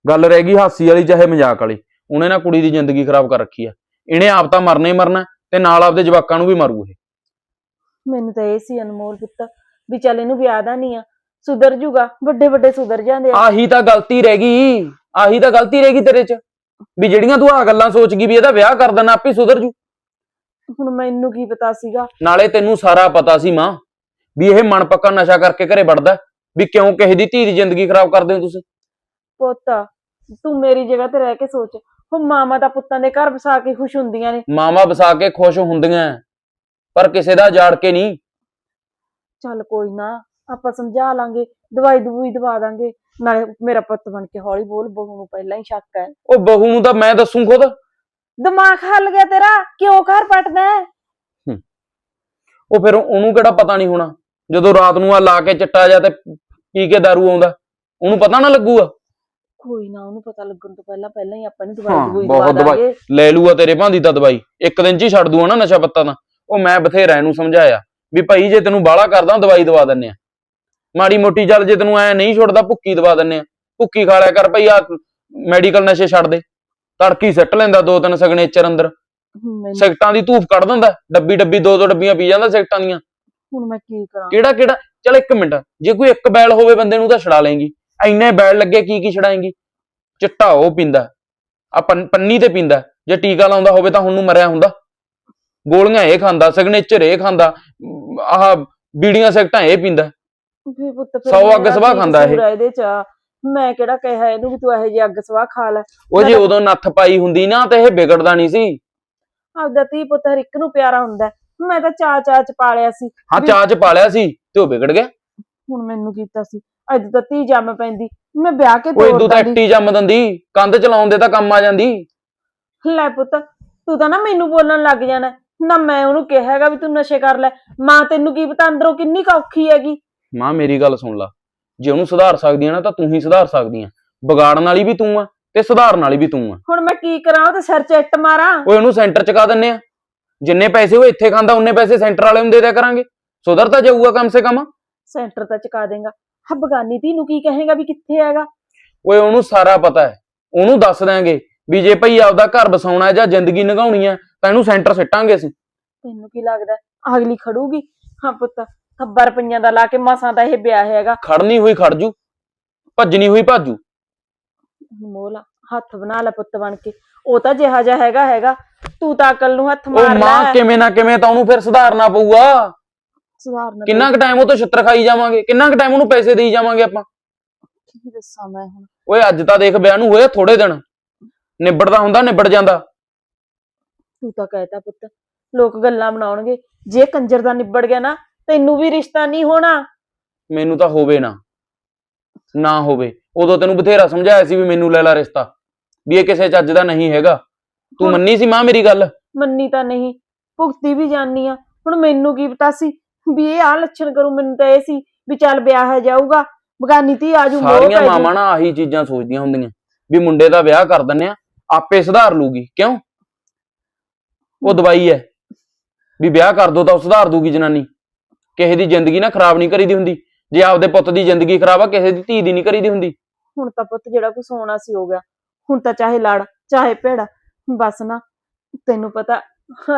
ਗੱਲ ਰਹਿ ਗਈ ਹਾਸੀ ਵਾਲੀ ਚਾਹੇ ਮਜ਼ਾਕ ਵਾਲੀ। ਉਹਨੇ ਨਾ ਕੁੜੀ ਦੀ ਜ਼ਿੰਦਗੀ ਖਰਾਬ ਕਰ ਰੱਖੀ ਆ। ਇਹਨੇ ਆਪ ਤਾਂ ਮਰਨਾ ਹੀ ਮਰਨਾ ਤੇ ਨਾਲ ਆਪਦੇ ਜਵਾਕਾਂ ਨੂੰ ਵੀ ਮਾਰੂ ਇਹ। ਮੈਨੂੰ ਤਾਂ ਇਹ ਸੀ ਅਨਮੋਲ ਪੁੱਤ ਵੀ ਚੱਲ ਇਹਨੂੰ ਵਿਆਹ ਦਾ ਨਹੀਂ ਆ ਸੁਧਰ ਜੂਗਾ ਵੱਡੇ ਵੱਡੇ ਸੁਧਰ ਜਾਂਦੇ ਆ। ਆਹੀ ਤਾਂ ਗਲਤੀ ਰਹਿ ਗਈ ਆਹੀ ਤਾਂ ਗਲਤੀ ਰਹਿ ਗਈ ਤੇਰੇ 'ਚ। ਵੀ ਜਿਹੜੀਆਂ ਤੂੰ ਆ ਗੱਲਾਂ ਸੋਚ ਗਈ ਵੀ ਇਹਦਾ ਵਿਆਹ ਕਰ ਦੇਣਾ ਆਪੇ ਸੁਧਰ ਜੂ। ਹੁਣ ਮੈਨੂੰ ਕੀ ਪਤਾ ਸੀਗਾ? ਨਾਲੇ ਤੈਨੂੰ ਸਾਰਾ ਪਤਾ ਸੀ ਮਾਂ ਵੀ ਇਹ ਮਨ ਪੱਕਾ ਨਸ਼ਾ ਕਰਕੇ ਘਰੇ ਵੜਦਾ ਵੀ ਕਿਉਂ ਕਿਸੇ ਦੀ ਧੀ ਦੀ ਜ਼ਿੰਦਗੀ ਖਰਾਬ ਕਰਦੇ ਹੋ ਤੁਸੀਂ? ਪੁੱਤ ਤੂੰ ਮੇਰੀ ਜਗ੍ਹਾ ਤੇ ਰਹਿ ਕੇ ਸੋਚ। ਹੁਣ ਮਾਮਾ ਦਾ ਪੁੱਤਾਂ ਦੇ ਘਰ ਵਸਾ ਕੇ ਖੁਸ਼ ਹੁੰਦੀਆਂ ਨੇ। ਮਾਵਾਂ ਵਸਾ ਕੇ ਖੁਸ਼ ਹੁੰਦੀਆਂ ਪਰ ਕਿਸੇ ਦਾ ਜਾੜ ਕੇ ਨਹੀਂ। ਚੱਲ ਕੋਈ ਨਾ ਆਪਾਂ ਸਮਝਾ ਲਾਂਗੇ ਦਵਾਈ ਦਵੂਈ ਦਵਾ ਦਾਂਗੇ। ਨਾਲੇ ਮੇਰਾ ਪੁੱਤ ਬਣ ਕੇ ਹੌਲੀ ਬੋਲ ਬਹੂ ਨੂੰ ਪਹਿਲਾਂ ਹੀ ਸ਼ੱਕ ਹੈ। ਉਹ ਬਹੂ ਨੂੰ ਤਾਂ ਮੈਂ ਦੱਸੂ ਖੁਦ। ਦਿਮਾਗ ਹੱਲ ਗਿਆ ਤੇਰਾ ਕਿਉਂ ਘਰ ਪਟਦਾ ਹੈ? ਉਹ ਫਿਰ ਉਹਨੂੰ ਕਿਹੜਾ ਪਤਾ ਨਹੀਂ ਹੋਣਾ? ਜਦੋਂ ਰਾਤ ਨੂੰ ਆ ਲਾ ਕੇ ਚਿੱਟਾ ਜਾ ਤੇ ਪੀ ਕੇ दारू ਆਉਂਦਾ ਉਹਨੂੰ ਪਤਾ ਨਾ ਲੱਗੂਗਾ? ਕੋਈ ਨਾ ਉਹਨੂੰ ਪਤਾ ਲੱਗਣ ਤੋਂ ਪਹਿਲਾਂ ਪਹਿਲਾਂ ਹੀ ਆਪਾਂ ਨੂੰ ਦਵਾਈ ਦਵੂਈ ਦਵਾ ਬਹੁਤ ਦਵਾਈ। ਦਾਂਗੇ। ਲੈ ਲੂਗਾ ਤੇਰੇ ਭਾਂਦੀ ਤਾਂ ਦਵਾਈ। ਇੱਕ ਦਿਨ ਚ ਹੀ ਛੱਡ ਦੂਆ ਨਾ ਨਸ਼ਾ ਪੱਤਾ ਤਾਂ। ਉਹ ਮੈਂ ਬਥੇਰਾ ਇਹਨੂੰ ਸਮਝਾਇਆ ਵੀ ਭਾਈ ਜੇ ਤੈਨੂੰ ਬਾਹਲਾ ਕਰਦਾ ਦਵਾਈ ਦਵਾ ਦਿੰਨੇ ਆ। ਮਾੜੀ ਮੋਟੀ ਚੱਲ ਜੇ ਤੈਨੂੰ ਐ ਨਹੀਂ ਛੁੱਟਦਾ ਭੁੱਕੀ ਦਵਾ ਦਿੰਨੇ ਆ। ਭੁੱਕੀ ਖਾ ਲਿਆ ਕਰ ਭਈ ਆ ਮੈਡੀਕਲ ਨਸ਼ੇ ਛੱਡ ਦੇ। ਤੜਕੀ ਸੱਟ ਲੈਂਦਾ ਦੋ ਤਿੰਨ ਸਿਗਨੇਚਰ ਅੰਦਰ। ਮੈਨੂੰ ਸਿਗਟਾਂ ਦੀ ਧੂਫ ਕੱਢ ਦਿੰਦਾ ਡੱਬੀ ਡੱਬੀ ਦੋ ਦੋ ਡੱਬੀਆਂ ਪੀ ਜਾਂਦਾ ਸਿਗਟਾਂ ਦੀਆਂ। ਹੁਣ ਮੈਂ ਕੀ ਕਰਾਂ? ਕਿਹੜਾ ਕਿਹੜਾ? ਚੱਲ ਇੱਕ ਮਿੰਟ ਜੇ ਕੋਈ ਇੱਕ ਬੈਲ ਹੋਵੇ ਬੰਦੇ ਨੂੰ ਤਾਂ ਛੜਾ ਲੇਂਗੀ ਐਨੇ ਬੈਲ ਲੱਗੇ ਕੀ ਕੀ ਛੜਾਏਂਗੀ ਚਿੱਟਾ ਉਹ ਪੀਂਦਾ। ਆ ਪੰਨੀ ਤੇ ਪੀਂਦਾ। ਜੇ ਟੀਕਾ ਲਾਉਂਦਾ ਹੋਵੇ ਤਾਂ ਹੁਣ ਨੂੰ ਮਰਿਆ ਹੁੰਦਾ। ਗੋਲੀਆਂ ਇਹ ਖਾਂਦਾ ਸਿਗਨੇਚਰ ਇਹ ਖਾਂਦਾ ਆਹ ਬੀੜੀਆਂ ਸਿਗਟਾਂ ਇਹ ਪੀਂਦਾ। ਵੀ ਪੁੱਤ ਫਿਰ ਸੌ ਅੱਗ ਮੇਰਾ ਸਵਾਹ ਕੀ ਖਾਂਦਾ ਇਹ। ਕਸੂਰ ਆ ਇਹਦੇ ਚ? ਮੈਂ ਕਿਹੜਾ ਕਿਹਾ ਇਹਨੂੰ ਵੀ ਤੂੰ ਇਹੋ ਜਿਹੀ ਅੱਗ ਸਵਾਹ ਖਾ ਲੈ। ਉਹ ਜੇ ਉਦੋਂ ਨੱਥ ਪਾਈ ਹੁੰਦੀ ਨਾ ਤੇ ਇਹ ਵਿਗੜਦਾ ਨਹੀਂ ਸੀ। ਆਪਦਾ ਧੀ ਪੁੱਤ ਹਰ ਇੱਕ ਨੂੰ ਪਿਆਰਾ ਹੁੰਦਾ ਹੈ। ਮੈਂ ਤਾਂ ਚਾਅ ਚਾਅ ਚ ਪਾਲਿਆ ਸੀ ਹਾਂ ਚਾਹ ਚ ਪਾ ਲਿਆ ਸੀ ਤੇ ਉਹ ਵਿਗੜ ਗਿਆ। ਹੁਣ ਮੈਨੂੰ ਕੀਤਾ ਸੀ। ਅੱਜ ਤਾਂ ਧੀ ਜੰਮ ਪੈਂਦੀ। ਮੈਂ ਵਿਆਹ ਕੇ ਉਹ ਤੋੜ ਇਦੋਂ ਤਾਂ ਦਿੰਦੀ। ਐਕਟੀ ਜੰਮ ਦਿੰਦੀ। ਕੰਧ ਚਲਾਉਣ ਦੇ ਤਾਂ ਕੰਮ ਆ ਜਾਂਦੀ। ਲੈ ਪੁੱਤ ਤੂੰ ਤਾਂ ਨਾ ਮੈਨੂੰ ਬੋਲਣ ਲੱਗ ਜਾਣਾ। ਨਾ ਮੈਂ ਉਹਨੂੰ ਕਿਹਾ ਹੈਗਾ ਵੀ ਤੂੰ ਨਸ਼ੇ ਕਰ ਲੈ। ਮਾਂ ਤੈਨੂੰ ਕੀ ਪਤਾ ਅੰਦਰੋਂ ਕਿੰਨੀ ਕੁ ਔਖੀ ਹੈਗੀ। ਮਾਂ ਮੇਰੀ ਗੱਲ ਸੁਣ ਲਾ। ਜੇ ਉਹਨੂੰ ਸੁਧਾਰ ਸਕਦੀ ਆ ਨਾ ਤਾਂ ਤੂੰ ਹੀ ਸੁਧਾਰ ਸਕਦੀ ਆ ਵਿਗਾੜਨ ਵਾਲੀ ਵੀ ਤੂੰ ਆ ਤੇ ਸੁਧਾਰਨ ਵਾਲੀ ਵੀ ਤੂੰ ਆ। ਹੁਣ ਮੈਂ ਕੀ ਕਰਾਂ ਉਹਦੇ ਸਿਰ 'ਚ ਇੱਟ ਮਾਰਾਂ? ਓਏ ਉਹਨੂੰ ਸੈਂਟਰ ਚ ਕਾ ਦਿੰਨੇ ਆ। ਜਿੰਨੇ ਪੈਸੇ ਉਹ ਇੱਥੇ ਖਾਂਦਾ ਉਹਨੇ ਪੈਸੇ ਸੈਂਟਰ ਵਾਲੇ ਨੂੰ ਦੇ ਦਿਆ ਕਰਾਂਗੇ। ਸੁਧਰ ਤਾਂ ਜਾਊਗਾ ਕਮ ਸੇ ਕਮ। ਸੈਂਟਰ ਤਾਂ ਚੁਕਾ ਦੇਗਾ। ਹਾਂ ਬਗਾਨੀ ਧੀ ਨੂੰ ਕੀ ਕਹੇਗਾ ਵੀ ਕਿੱਥੇ ਹੈਗਾ? ਓਏ ਉਹਨੂੰ ਸਾਰਾ ਪਤਾ ਹੈ। ਉਹਨੂੰ ਦੱਸ ਦਿਆਂਗੇ ਵੀ ਜੇ ਭਈ ਆਪਦਾ ਘਰ ਬਸਾਉਣਾ ਹੈ ਜਾਂ ਜ਼ਿੰਦਗੀ ਨਿਗਾਉਣੀ ਹੈ ਤਾਂ ਇਹਨੂੰ ਸੈਂਟਰ ਸਿੱਟਾਂਗੇ ਅਸੀਂ। ਤੈਨੂੰ ਕੀ ਲੱਗਦਾ ਅਗਲੀ ਖੜੂਗੀ? ਹਾਂ ਪੁੱਤ। ਖੱਬਾ ਰੁਪਈਆਂ ਦਾ ਲਾ ਕੇ ਮਸਾਂ ਦਾ ਇਹ ਵਿਆਹ ਹੈਗਾ। ਖੜਨੀ ਹੋਈ ਖੜ ਜੂ ਭੱਜਣੀ ਹੋਈ ਭਾਜੂ। ਮੋਲਾ ਹੱਥ ਬਣਾ ਲੈ ਪੁੱਤ ਬਣ ਕੇ। ਉਹ ਤਾਂ ਜਿਹਾ ਜਿਹਾ ਹੈਗਾ ਹੈਗਾ। ਤੂੰ ਤਾਂ ਅਕਲ ਨੂੰ ਹੱਥ ਉਹ ਮਾਰ ਮਾਂ ਲੈ। ਕਿਵੇਂ ਨਾ ਕਿਵੇਂ ਤਾਂ ਉਹਨੂੰ ਫਿਰ ਸੁਧਾਰਨਾ ਪਊਗਾ। ਸੁਧਾਰਨਾ ਕਿੰਨਾ ਕੁ ਟਾਈਮ ਉਹ ਤੋਂ ਛਿੱਤਰ ਖਾਈ ਜਾਵਾਂਗੇ ਕਿੰਨਾ ਕੁ ਟਾਈਮ ਉਹਨੂੰ ਪੈਸੇ ਦੇਈ ਜਾਵਾਂਗੇ ਆਪਾਂ? ਕੀ ਦੱਸਾਂ ਮੈਂ ਹੁਣ? ਓਏ ਅੱਜ ਤਾਂ ਦੇਖ ਵਿਆਹ ਨੂੰ ਹੋਏ ਥੋੜੇ ਦਿਨ। ਨਿਬੜਦਾ ਹੁੰਦਾ ਨਿਬੜ ਜਾਂਦਾ। ਤੂੰ ਤਾਂ ਕਹਿਤਾ ਪੁੱਤ ਲੋਕ ਗੱਲਾਂ ਬਣਾਉਣਗੇ। ਜੇ ਕੰਜਰ ਦਾ ਨਿਬੜ ਗਿਆ ਨਾ ਤੈਨੂੰ ਵੀ ਰਿਸ਼ਤਾ ਨਹੀਂ ਹੋਣਾ। ਮੈਨੂੰ ਤਾਂ ਹੋਵੇ ਨਾ। ਨਾ ਹੋਵੇ। ਉਦੋਂ ਤੈਨੂੰ ਬਥੇਰਾ ਸਮਝਾਇਆ ਸੀ ਵੀ ਮੈਨੂੰ ਲੈ ਲੈ ਰਿਸ਼ਤਾ। ਵੀ ਇਹ ਕਿਸੇ ਚੱਜ ਦਾ ਨਹੀਂ ਹੈਗਾ। ਤੂੰ ਹੁਣ- ਮੰਨੀ ਸੀ ਮਾਂ ਮੇਰੀ ਗੱਲ? ਮੰਨੀ ਤਾਂ ਨਹੀਂ। ਭੁਗਤੀ ਵੀ ਜਾਨੀ ਆ। ਹੁਣ ਮੈਨੂੰ ਕੀ ਪਤਾ ਸੀ ਵੀ ਇਹ ਆ ਲੱਛਣ ਕਰੂ। ਮੈਨੂੰ ਤਾਂ ਇਹ ਸੀ ਵੀ ਚੱਲ ਵਿਆਹ ਜਾਊਗਾ। ਬਗਾਨੀ ਧੀ ਆ ਜੂ ਮੋਹ ਸਾਰੀਆਂ ਪੈ। ਮਾਵਾਂ ਨਾ ਆਹੀ ਚੀਜ਼ਾਂ ਸੋਚਦੀਆਂ ਹੁੰਦੀਆਂ। ਵੀ ਮੁੰਡੇ ਦਾ ਵਿਆਹ ਕਰ ਦਿੰਨੇ ਆ। ਆਪੇ ਸੁਧਾਰ ਲੂਗੀ। ਕਿਉਂ? ਉਹ ਦਵਾਈ ਹੈ ਵੀ ਵਿਆਹ ਕਰ ਦੋ ਤਾਂ ਉਹ ਸੁਧਾਰ ਦੂਗੀ ਜਨਾਨੀ। ਕਿਸੇ ਦੀ ਜ਼ਿੰਦਗੀ ਨਾ ਖਰਾਬ ਨਹੀਂ ਕਰੀਦੀ ਹੁੰਦੀ। ਜੇ ਆਪਦੇ ਪੁੱਤ ਦੀ ਜ਼ਿੰਦਗੀ ਖਰਾਬ ਆ ਕਿਸੇ ਦੀ ਧੀ ਦੀ ਨਹੀਂ ਕਰੀਦੀ ਹੁੰਦੀ। ਹੁਣ ਤਾਂ ਪੁੱਤ ਜਿਹੜਾ ਕੁਛ ਹੋਣਾ ਸੀ ਹੋ ਗਿਆ। ਹੁਣ ਤਾਂ ਚਾਹੇ ਲੜ ਚਾਹੇ ਭੇੜਾ ਬਸ ਨਾ ਤੈਨੂੰ ਪਤਾ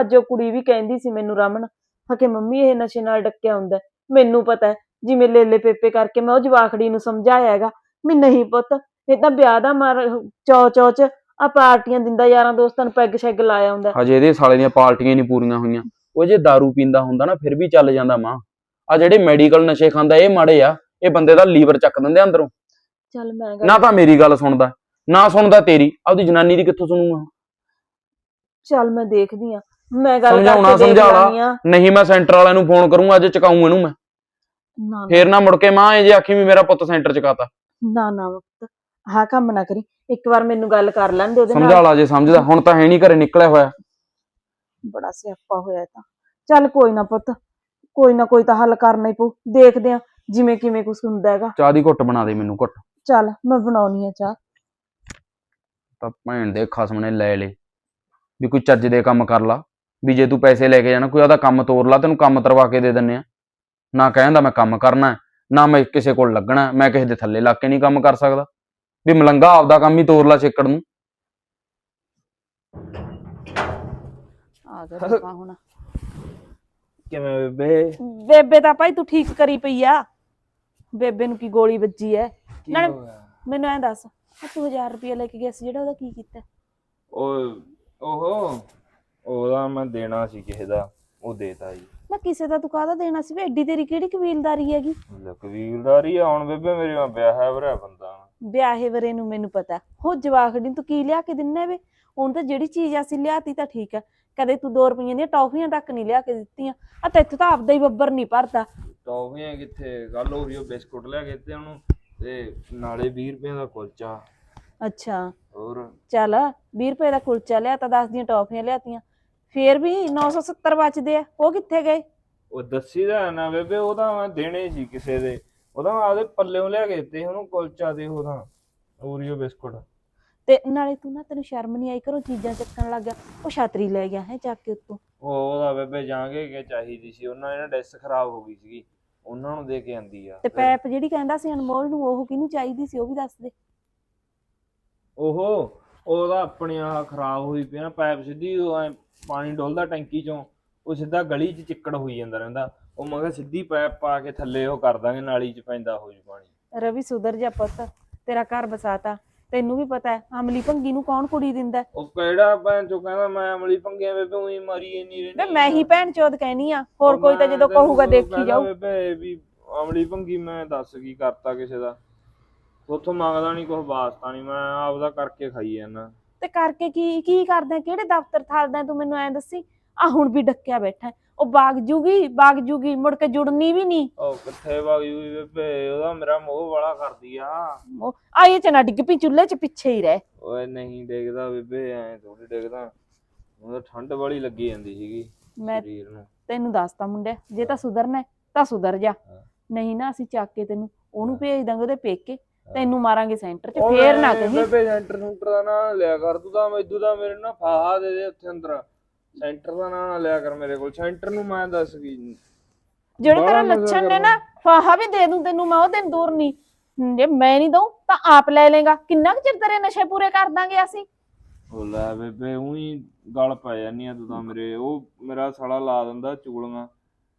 ਅੱਜ ਉਹ ਕੁੜੀ ਵੀ ਕਹਿੰਦੀ ਸੀ ਮੈਨੂੰ ਰਮਨ ਕਿ ਮੰਮੀ ਇਹ ਨਸ਼ੇ ਨਾਲ ਡੱਕਿਆ ਹੁੰਦਾ। ਮੈਨੂੰ ਪਤਾ ਹੈ ਜਿਵੇਂ ਲੇਲੇ ਪੇਪੇ ਕਰਕੇ ਮੈਂ ਉਹ ਜਵਾਖੜੀ ਨੂੰ ਸਮਝਾਇਆ ਹੈਗਾ। ਵੀ ਨਹੀਂ ਪੁੱਤ ਇਹ ਤਾਂ ਵਿਆਹ ਦਾ ਮਾਰ ਚੌ ਚੌ ਚ ਆ ਪਾਰਟੀਆਂ ਦਿੰਦਾ ਯਾਰਾਂ ਦੋਸਤਾਂ ਨੂੰ ਪੈਗ ਸ਼ੈਗ ਲਾਇਆ ਹੁੰਦਾ। ਹਜੇ ਇਹਦੇ ਸਾਲੇ ਦੀਆਂ ਪਾਰਟੀਆਂ ਨਹੀਂ ਪੂਰੀਆਂ ਹੋਈਆਂ। ਉਹ ਜੇ दारू ਪੀਂਦਾ ਹੁੰਦਾ ਨਾ ਫਿਰ ਵੀ ਚੱਲ ਜਾਂਦਾ ਮਾਂ। ਆ ਜਿਹੜੇ ਮੈਡੀਕਲ ਨਸ਼ੇ ਖਾਂਦਾ ਇਹ ਮਾੜੇ ਆ। ਇਹ ਬੰਦੇ ਦਾ ਲੀਵਰ ਚੱਕ ਦਿੰਦੇ ਅੰਦਰੋਂ। ਚੱਲ ਮੈਂ ਨਾ ਤਾਂ ਮੇਰੀ ਗੱਲ ਸੁਣਦਾ ਨਾ ਸੁਣਦਾ ਤੇਰੀ ਆਪਦੀ ਜਨਾਨੀ ਦੀ ਕਿੱਥੋਂ ਸੁਣੂਗਾ? ਚੱਲ ਮੈਂ ਦੇਖਦੀ ਆ ਮੈਂ ਗੱਲ ਸਮਝਾਉਣਾ ਕਰਕੇ ਦੇਖ। ਲੈਂਦੀ ਆ। ਨਹੀਂ ਮੈਂ ਸੈਂਟਰ ਵਾਲਿਆਂ ਨੂੰ ਫੋਨ ਕਰੂੰ ਅੱਜ ਚਕਾਊਂ ਇਹਨੂੰ ਮੈਂ। ਨਾ ਫੇਰ ਨਾ ਮੁੜ ਕੇ ਮਾਂ ਇਹ ਜੇ ਆਖੀ ਵੀ ਮੇਰਾ ਪੁੱਤ ਸੈਂਟਰ ਚਕਾਤਾ ਨਾ ਨਾ ਪੁੱਤ ਹਾਂ ਕੰਮ ਨਾ ਕਰੀ। ਇੱਕ ਵਾਰ ਮੈਨੂੰ ਗੱਲ ਕਰ ਲੈਣ ਦੇ ਉਹਦੇ ਨਾਲ। ਸਮਝਾ ਲਾ ਜੇ ਸਮਝਦਾ। ਹੁਣ ਤਾਂ ਹੈ ਨਹੀਂ ਘਰੇ ਨਿਕਲਿਆ ਹੋਇਆ। ਬੜਾ ਸਿਆਪਾ ਹੋਇਆ ਇਹ ਤਾਂ। ਚੱਲ ਕੋਈ ਨਾ ਪੁੱਤ ਕੋਈ ਨਾ ਕੋਈ ਤਾਂ ਹੱਲ ਕਰਨਾ ਹੀ ਪਊ ਦੇਖਦੇ ਆ ਜਿਵੇਂ ਕਿਵੇਂ ਕੁਛ ਹੁੰਦਾ ਹੈਗਾ। ਚਾਹ ਦੀ ਘੁੱਟ ਬਣਾ ਦੇ ਮੈਨੂੰ ਘੁੱਟ। ਚੱਲ ਮੈਂ ਬਣਾਉਣੀ ਆ ਚਾਹ। ਤਾਂ ਭੈਣ ਦੇ ਖਸਮ ਨੇ ਲੈ ਲੇ ਵੀ ਕੋਈ ਚੱਜ ਦੇ ਕੰਮ ਕਰ ਲਾ। ਵੀ ਜੇ ਤੂੰ ਪੈਸੇ ਲੈ ਕੇ ਜਾਣਾ ਕੋਈ ਉਹਦਾ ਕੰਮ ਤੋਰ ਲਾ ਤੈਨੂੰ ਕੰਮ ਤਰਵਾ ਕੇ ਦੇ ਦਿੰਨੇ ਆ ਨਾ ਕਹਿੰਦਾ ਮੈਂ ਕੰਮ ਕਰਨਾ ਨਾ ਮੈਂ ਕਿਸੇ ਕੋਲ ਲੱਗਣਾ ਮੈਂ ਕਿਸੇ ਦੇ ਥੱਲੇ ਲੱਗ ਕੇ ਨਹੀਂ ਕੰਮ ਕਰ ਸਕਦਾ। ਵੀ ਮਲੰਗਾ ਆਪਦਾ ਕੰਮ ਹੀ ਤੋਰ ਲਾ ਛੇਕੜ ਨੂੰ। ਆ ਗਿਆ ਹੁਣ। ਕਿਵੇਂ ਬੇਬੇ? ਬੇਬੇ ਤਾਂ ਭਾਈ ਤੂੰ ਠੀਕ ਕਰੀ ਪਈ ਆ। ਬੇਬੇ ਨੂੰ ਕੀ ਗੋਲੀ ਵੱਜੀ ਐ? ਕੀ ਨਾਲੇ-? ਮੈਨੂੰ ਐਂ ਦੱਸ ਆ ਤੂੰ 1000 ਰੁਪਏ ਲੈ ਕੇ ਗਿਆ ਸੀ ਜਿਹੜਾ ਉਹਦਾ ਕੀ ਕੀਤਾ? ਉਹ ਓਹੋ ਉਹਦਾ ਮੈਂ ਦੇਣਾ ਸੀ ਕਿਸੇ ਦਾ ਉਹ ਦੇਤਾ ਜੀ। ਮੈਂ ਕਿਸੇ ਦਾ ਤੂੰ ਕਾਹਦਾ ਦੇਣਾ ਸੀ ਵੀ ਐਡੀ ਤੇਰੀ ਕਿਹੜੀ ਕਬੀਲਦਾਰੀ ਹੈਗੀ? ਲਕਵੀਲਦਾਰੀ ਆ ਹੁਣ ਬੇਬੇ ਮੇਰੇ ਨਾਲ ਵਿਆਹ ਹੈ ਭਰਾ ਬੰਦਾ। ਵਿਆਹੇ ਵਰੇ ਨੂੰ ਮੈਨੂੰ ਪਤਾ। ਹੋ ਜਵਾਖੜੀ ਤੂੰ ਕੀ ਲਿਆ ਕੇ ਦਿੰਨਾ ਵੇ? ਹੁਣ ਤਾਂ ਜਿਹੜੀ ਚੀਜ਼ ਅਸੀਂ ਲਿਆਤੀ ਤਾਂ ਠੀਕ ਹੈ ਕਦੇ ਤੂੰ 2 ਰੁਪਈਆਂ ਦੀਆਂ ਟੌਫੀਆਂ ਤੱਕ ਨਹੀਂ ਲਿਆ ਕੇ ਦਿੱਤੀਆਂ। ਆ ਤੈਥੋਂ ਤਾਂ ਆਪਦਾ ਹੀ ਬੱਬਰ ਨਹੀਂ ਭਰਦਾ। ਟੌਫੀਆਂ ਕਿੱਥੇ? ਗੱਲ ਹੋ ਰਹੀ ਉਹ ਬਿਸਕੁਟ ਲੈ ਕੇ ਦਿੱਤੇ ਉਹਨੂੰ ਤੇ ਨਾਲੇ 20 ਰੁਪਏ ਦਾ ਕੁਲਚਾ। ਅੱਛਾ। ਹੋਰ? ਚੱਲ 20 ਰੁਪਏ ਦਾ ਕੁਲਚਾ ਲਿਆ ਤਾਂ 10 ਦੀਆਂ ਟੌਫੀਆਂ ਲਿਆਤੀਆਂ। ਫੇਰ ਵੀ 970 ਬਚਦੇ ਆ। ਉਹ ਕਿੱਥੇ ਗਏ? ਉਹ ਦੱਸੀ ਦਾ ਨਾ ਬੇਬੇ ਉਹਦਾ ਮੈਂ ਦੇਣੇ ਸੀ ਕਿਸੇ ਦੇ। ਉਹਦਾ ਮੈਂ ਆਪਦੇ ਪੱਲਿਓਂ ਲਿਆ ਕੇ ਦਿੱਤੇ ਉਹਨੂੰ ਕੁਲਚਾ ਦੇ ਉਹਦਾ ਓਰੀਓ ਬਿਸਕੁਟ। ਤੇ ਨਾਲੇ ਤੂੰ ਨਾ ਤੈਨੂੰ ਸ਼ਰਮ ਨਹੀਂ ਆਈ ਘਰੋਂ ਚੀਜ਼ਾਂ ਚੱਕਣ ਲੱਗ ਗਿਆ। ਉਹ ਛਾਤਰੀ ਲੈ ਗਿਆ ਹੈ ਚੱਕ ਕੇ ਉੱਤੋਂ। ਉਹ ਉਹਦਾ ਬੇਬੇ ਜਾਂਗੇ ਕਿ ਚਾਹੀਦੀ ਸੀ। ਉਹਨਾਂ ਨੇ ਨਾ ਡਿਸ ਖਰਾਬ ਹੋ ਗਈ ਸੀਗੀ। ਉਹਨਾਂ ਨੂੰ ਦੇ ਕੇ ਆਂਦੀ ਆ। ਤੇ ਪੈਪ ਜਿਹੜੀ ਕਹਿੰਦਾ ਸੀ ਅਨਮੋਲ ਨੂੰ ਉਹ ਕਿਹਨੂੰ ਚਾਹੀਦੀ ਸੀ ਉਹ ਵੀ ਦੱਸ ਦੇ। ਉਹ ਉਹਦਾ ਆਪਣੇ ਆ ਖਰਾਬ ਹੋਈ ਪਿਆ ਨਾ ਪਾਈਪ ਸਿੱਧੀ ਉਹ ਐਂ ਪਾਣੀ ਡੋਲਦਾ ਟੈਂਕੀ ਚੋਂ। ਉਹ ਸਿੱਧਾ ਗਲੀ 'ਚ ਚਿੱਕੜ ਹੋਈ ਜਾਂਦਾ ਰਹਿੰਦਾ। ਉਹ ਮੈਂ ਕਿਹਾ ਸਿੱਧੀ ਪਾਈਪ ਪਾ ਕੇ ਥੱਲੇ ਉਹ ਕਰ ਦਾਂਗੇ ਨਾਲੀ 'ਚ ਪੈਂਦਾ ਹੋ ਜੂ ਪਾਣੀ। ਰਵੀ ਸੁਧਰ ਜਾ ਪੁੱਤ ਤੇਰਾ ਘਰ ਬਸਾਤਾ। ਤੈਨੂੰ ਵੀ ਪਤਾ ਹੈ ਅਮਲੀ ਭੰਗੀ ਨੂੰ ਕੌਣ ਕੁੜੀ ਦਿੰਦਾ ਹੈ? ਉਹ ਕਿਹੜਾ ਭੈਣ ਚੋ ਕਹਿੰਦਾ ਮੈਂ ਅਮਲੀ ਪੰਗਿਆ ਬੇਬੇ ਉਹੀ ਮਾਰੀ ਇੰਨੀ ਵੇ ਰਹਿੰਦੀ ਮੈਂ ਹੀ ਭੈਣ ਚੋਦ ਕਹਿਨੀ ਆ ਹੋਰ ਕੋਈ ਤਾਂ ਜਦੋਂ ਕਹੂਗਾ ਦੇਖੀ ਜਾਊ। ਬੇਬੇ ਵੀ ਅਮਲੀ ਭੰਗੀ ਮੈਂ ਦੱਸ ਕੀ ਕਰਤਾ ਕਿਸੇ ਦਾ। ਉਥੋਂ ਮੰਗਦਾ ਨਹੀਂ ਕੁਛ ਵਾਸਤਾ ਨਹੀਂ ਮੈਂ ਆਪਦਾ ਕਰਕੇ ਖਾਈ ਜਾਂਦਾ ਤੇ ਕਰਕੇ ਕੀ ਕੀ ਕਰਦਾ ਕਿਹੜੇ ਦਫ਼ਤਰ ਥਾਲਦਾ ਤੂੰ ਮੈਨੂੰ ਐਂ ਦੱਸੀ? ਆ ਹੁਣ ਵੀ ਡੱਕਿਆ ਬੈਠਾ ਹੈ। ਉਹ ਬਾਗ ਜੂਗੀ ਬਾਗ ਜੂਗੀ ਮੁੜ ਕੇ ਜੁੜਨੀ ਵੀ ਨਹੀਂ। ਉਹ ਕਿੱਥੇ ਵਗ ਜੂਈ ਬੇਬੇ? ਉਹਦਾ ਮੇਰਾ ਮੋਹ ਵਾਲਾ ਕਰਦੀ ਆ। ਉਹ ਆਏ ਚ ਨਾ ਡਿੱਗ ਪਈ ਚੁੱਲ੍ਹੇ ਚ ਪਿੱਛੇ ਹੀ ਰਹਿ। ਓਏ ਨਹੀਂ ਡਿੱਗਦਾ ਬੇਬੇ ਐ ਥੋੜੀ ਡਿੱਗਦਾ। ਉਹਦਾ ਠੰਡ ਵਾਲੀ ਲੱਗੀ ਜਾਂਦੀ ਸੀਗੀ ਮੈਂ ਸਰੀਰ ਨੂੰ। ਤੈਨੂੰ ਦੱਸਤਾ ਮੁੰਡਿਆ ਜੇ ਤਾਂ ਸੁਧਰਨਾ ਹੈ, ਤਾਂ ਸੁਧਰ ਜਾ। ਨਹੀਂ ਨਾ ਅਸੀਂ ਚੱਕ ਕੇ ਤੈਨੂੰ ਉਹਨੂੰ ਭੇਜ ਦਾਂਗੇ ਉਹਦੇ ਪੇਕੇ। ਤੈਨੂੰ ਮਾਰਾਂਗੇ ਸੈਂਟਰ 'ਚ ਫੇਰ ਨਾ ਕਹੀਂ। ਬੇਬੇ ਸੈਂਟਰ ਸੂਟਰ ਦਾ ਨਾਂ ਲਿਆ ਕਰ ਤੂੰ ਤਾਂ ਮੈਦੂ ਦਾ ਮੇਰੇ ਨਾਲ ਫਾਹਾ ਦੇ ਦੇ ਉੱਥੇ ਅੰਦਰ। ਸੈਂਟਰ ਦਾ ਨਾਂ ਨਾ ਲਿਆ ਕਰ ਮੇਰੇ ਕੋਲ ਸੈਂਟਰ ਨੂੰ ਮੈਂ ਦੱਸ ਕੀ ਜਿਹੜੇ ਤੇਰਾ ਬਾਹਲਾ ਲੱਛਣ ਨੇ। ਨਾ ਫਾਹਾ ਵੀ ਦੇ ਦੂੰ ਤੈਨੂੰ ਮੈਂ ਉਹ ਦਿਨ ਦੂਰ ਨਹੀਂ। ਜੇ ਮੈਂ ਨਹੀਂ ਦਊਂ ਤਾਂ ਆਪ ਲੈ ਲੇਗਾ ਕਿੰਨਾ ਕੁ ਚਿਰ ਤੇਰੇ ਨਸ਼ੇ ਪੂਰੇ ਕਰ ਦਾਂਗੇ ਅਸੀਂ? ਉਹ ਲੈ ਬੇਬੇ ਉਹੀ ਗਲ ਪੈ ਜਾਂਦੀ ਆ ਤੂੰ ਤਾਂ ਮੇਰੇ ਉਹ ਮੇਰਾ ਸਾਲਾ ਲਾ ਦਿੰਦਾ ਚੁਗਲੀਆਂ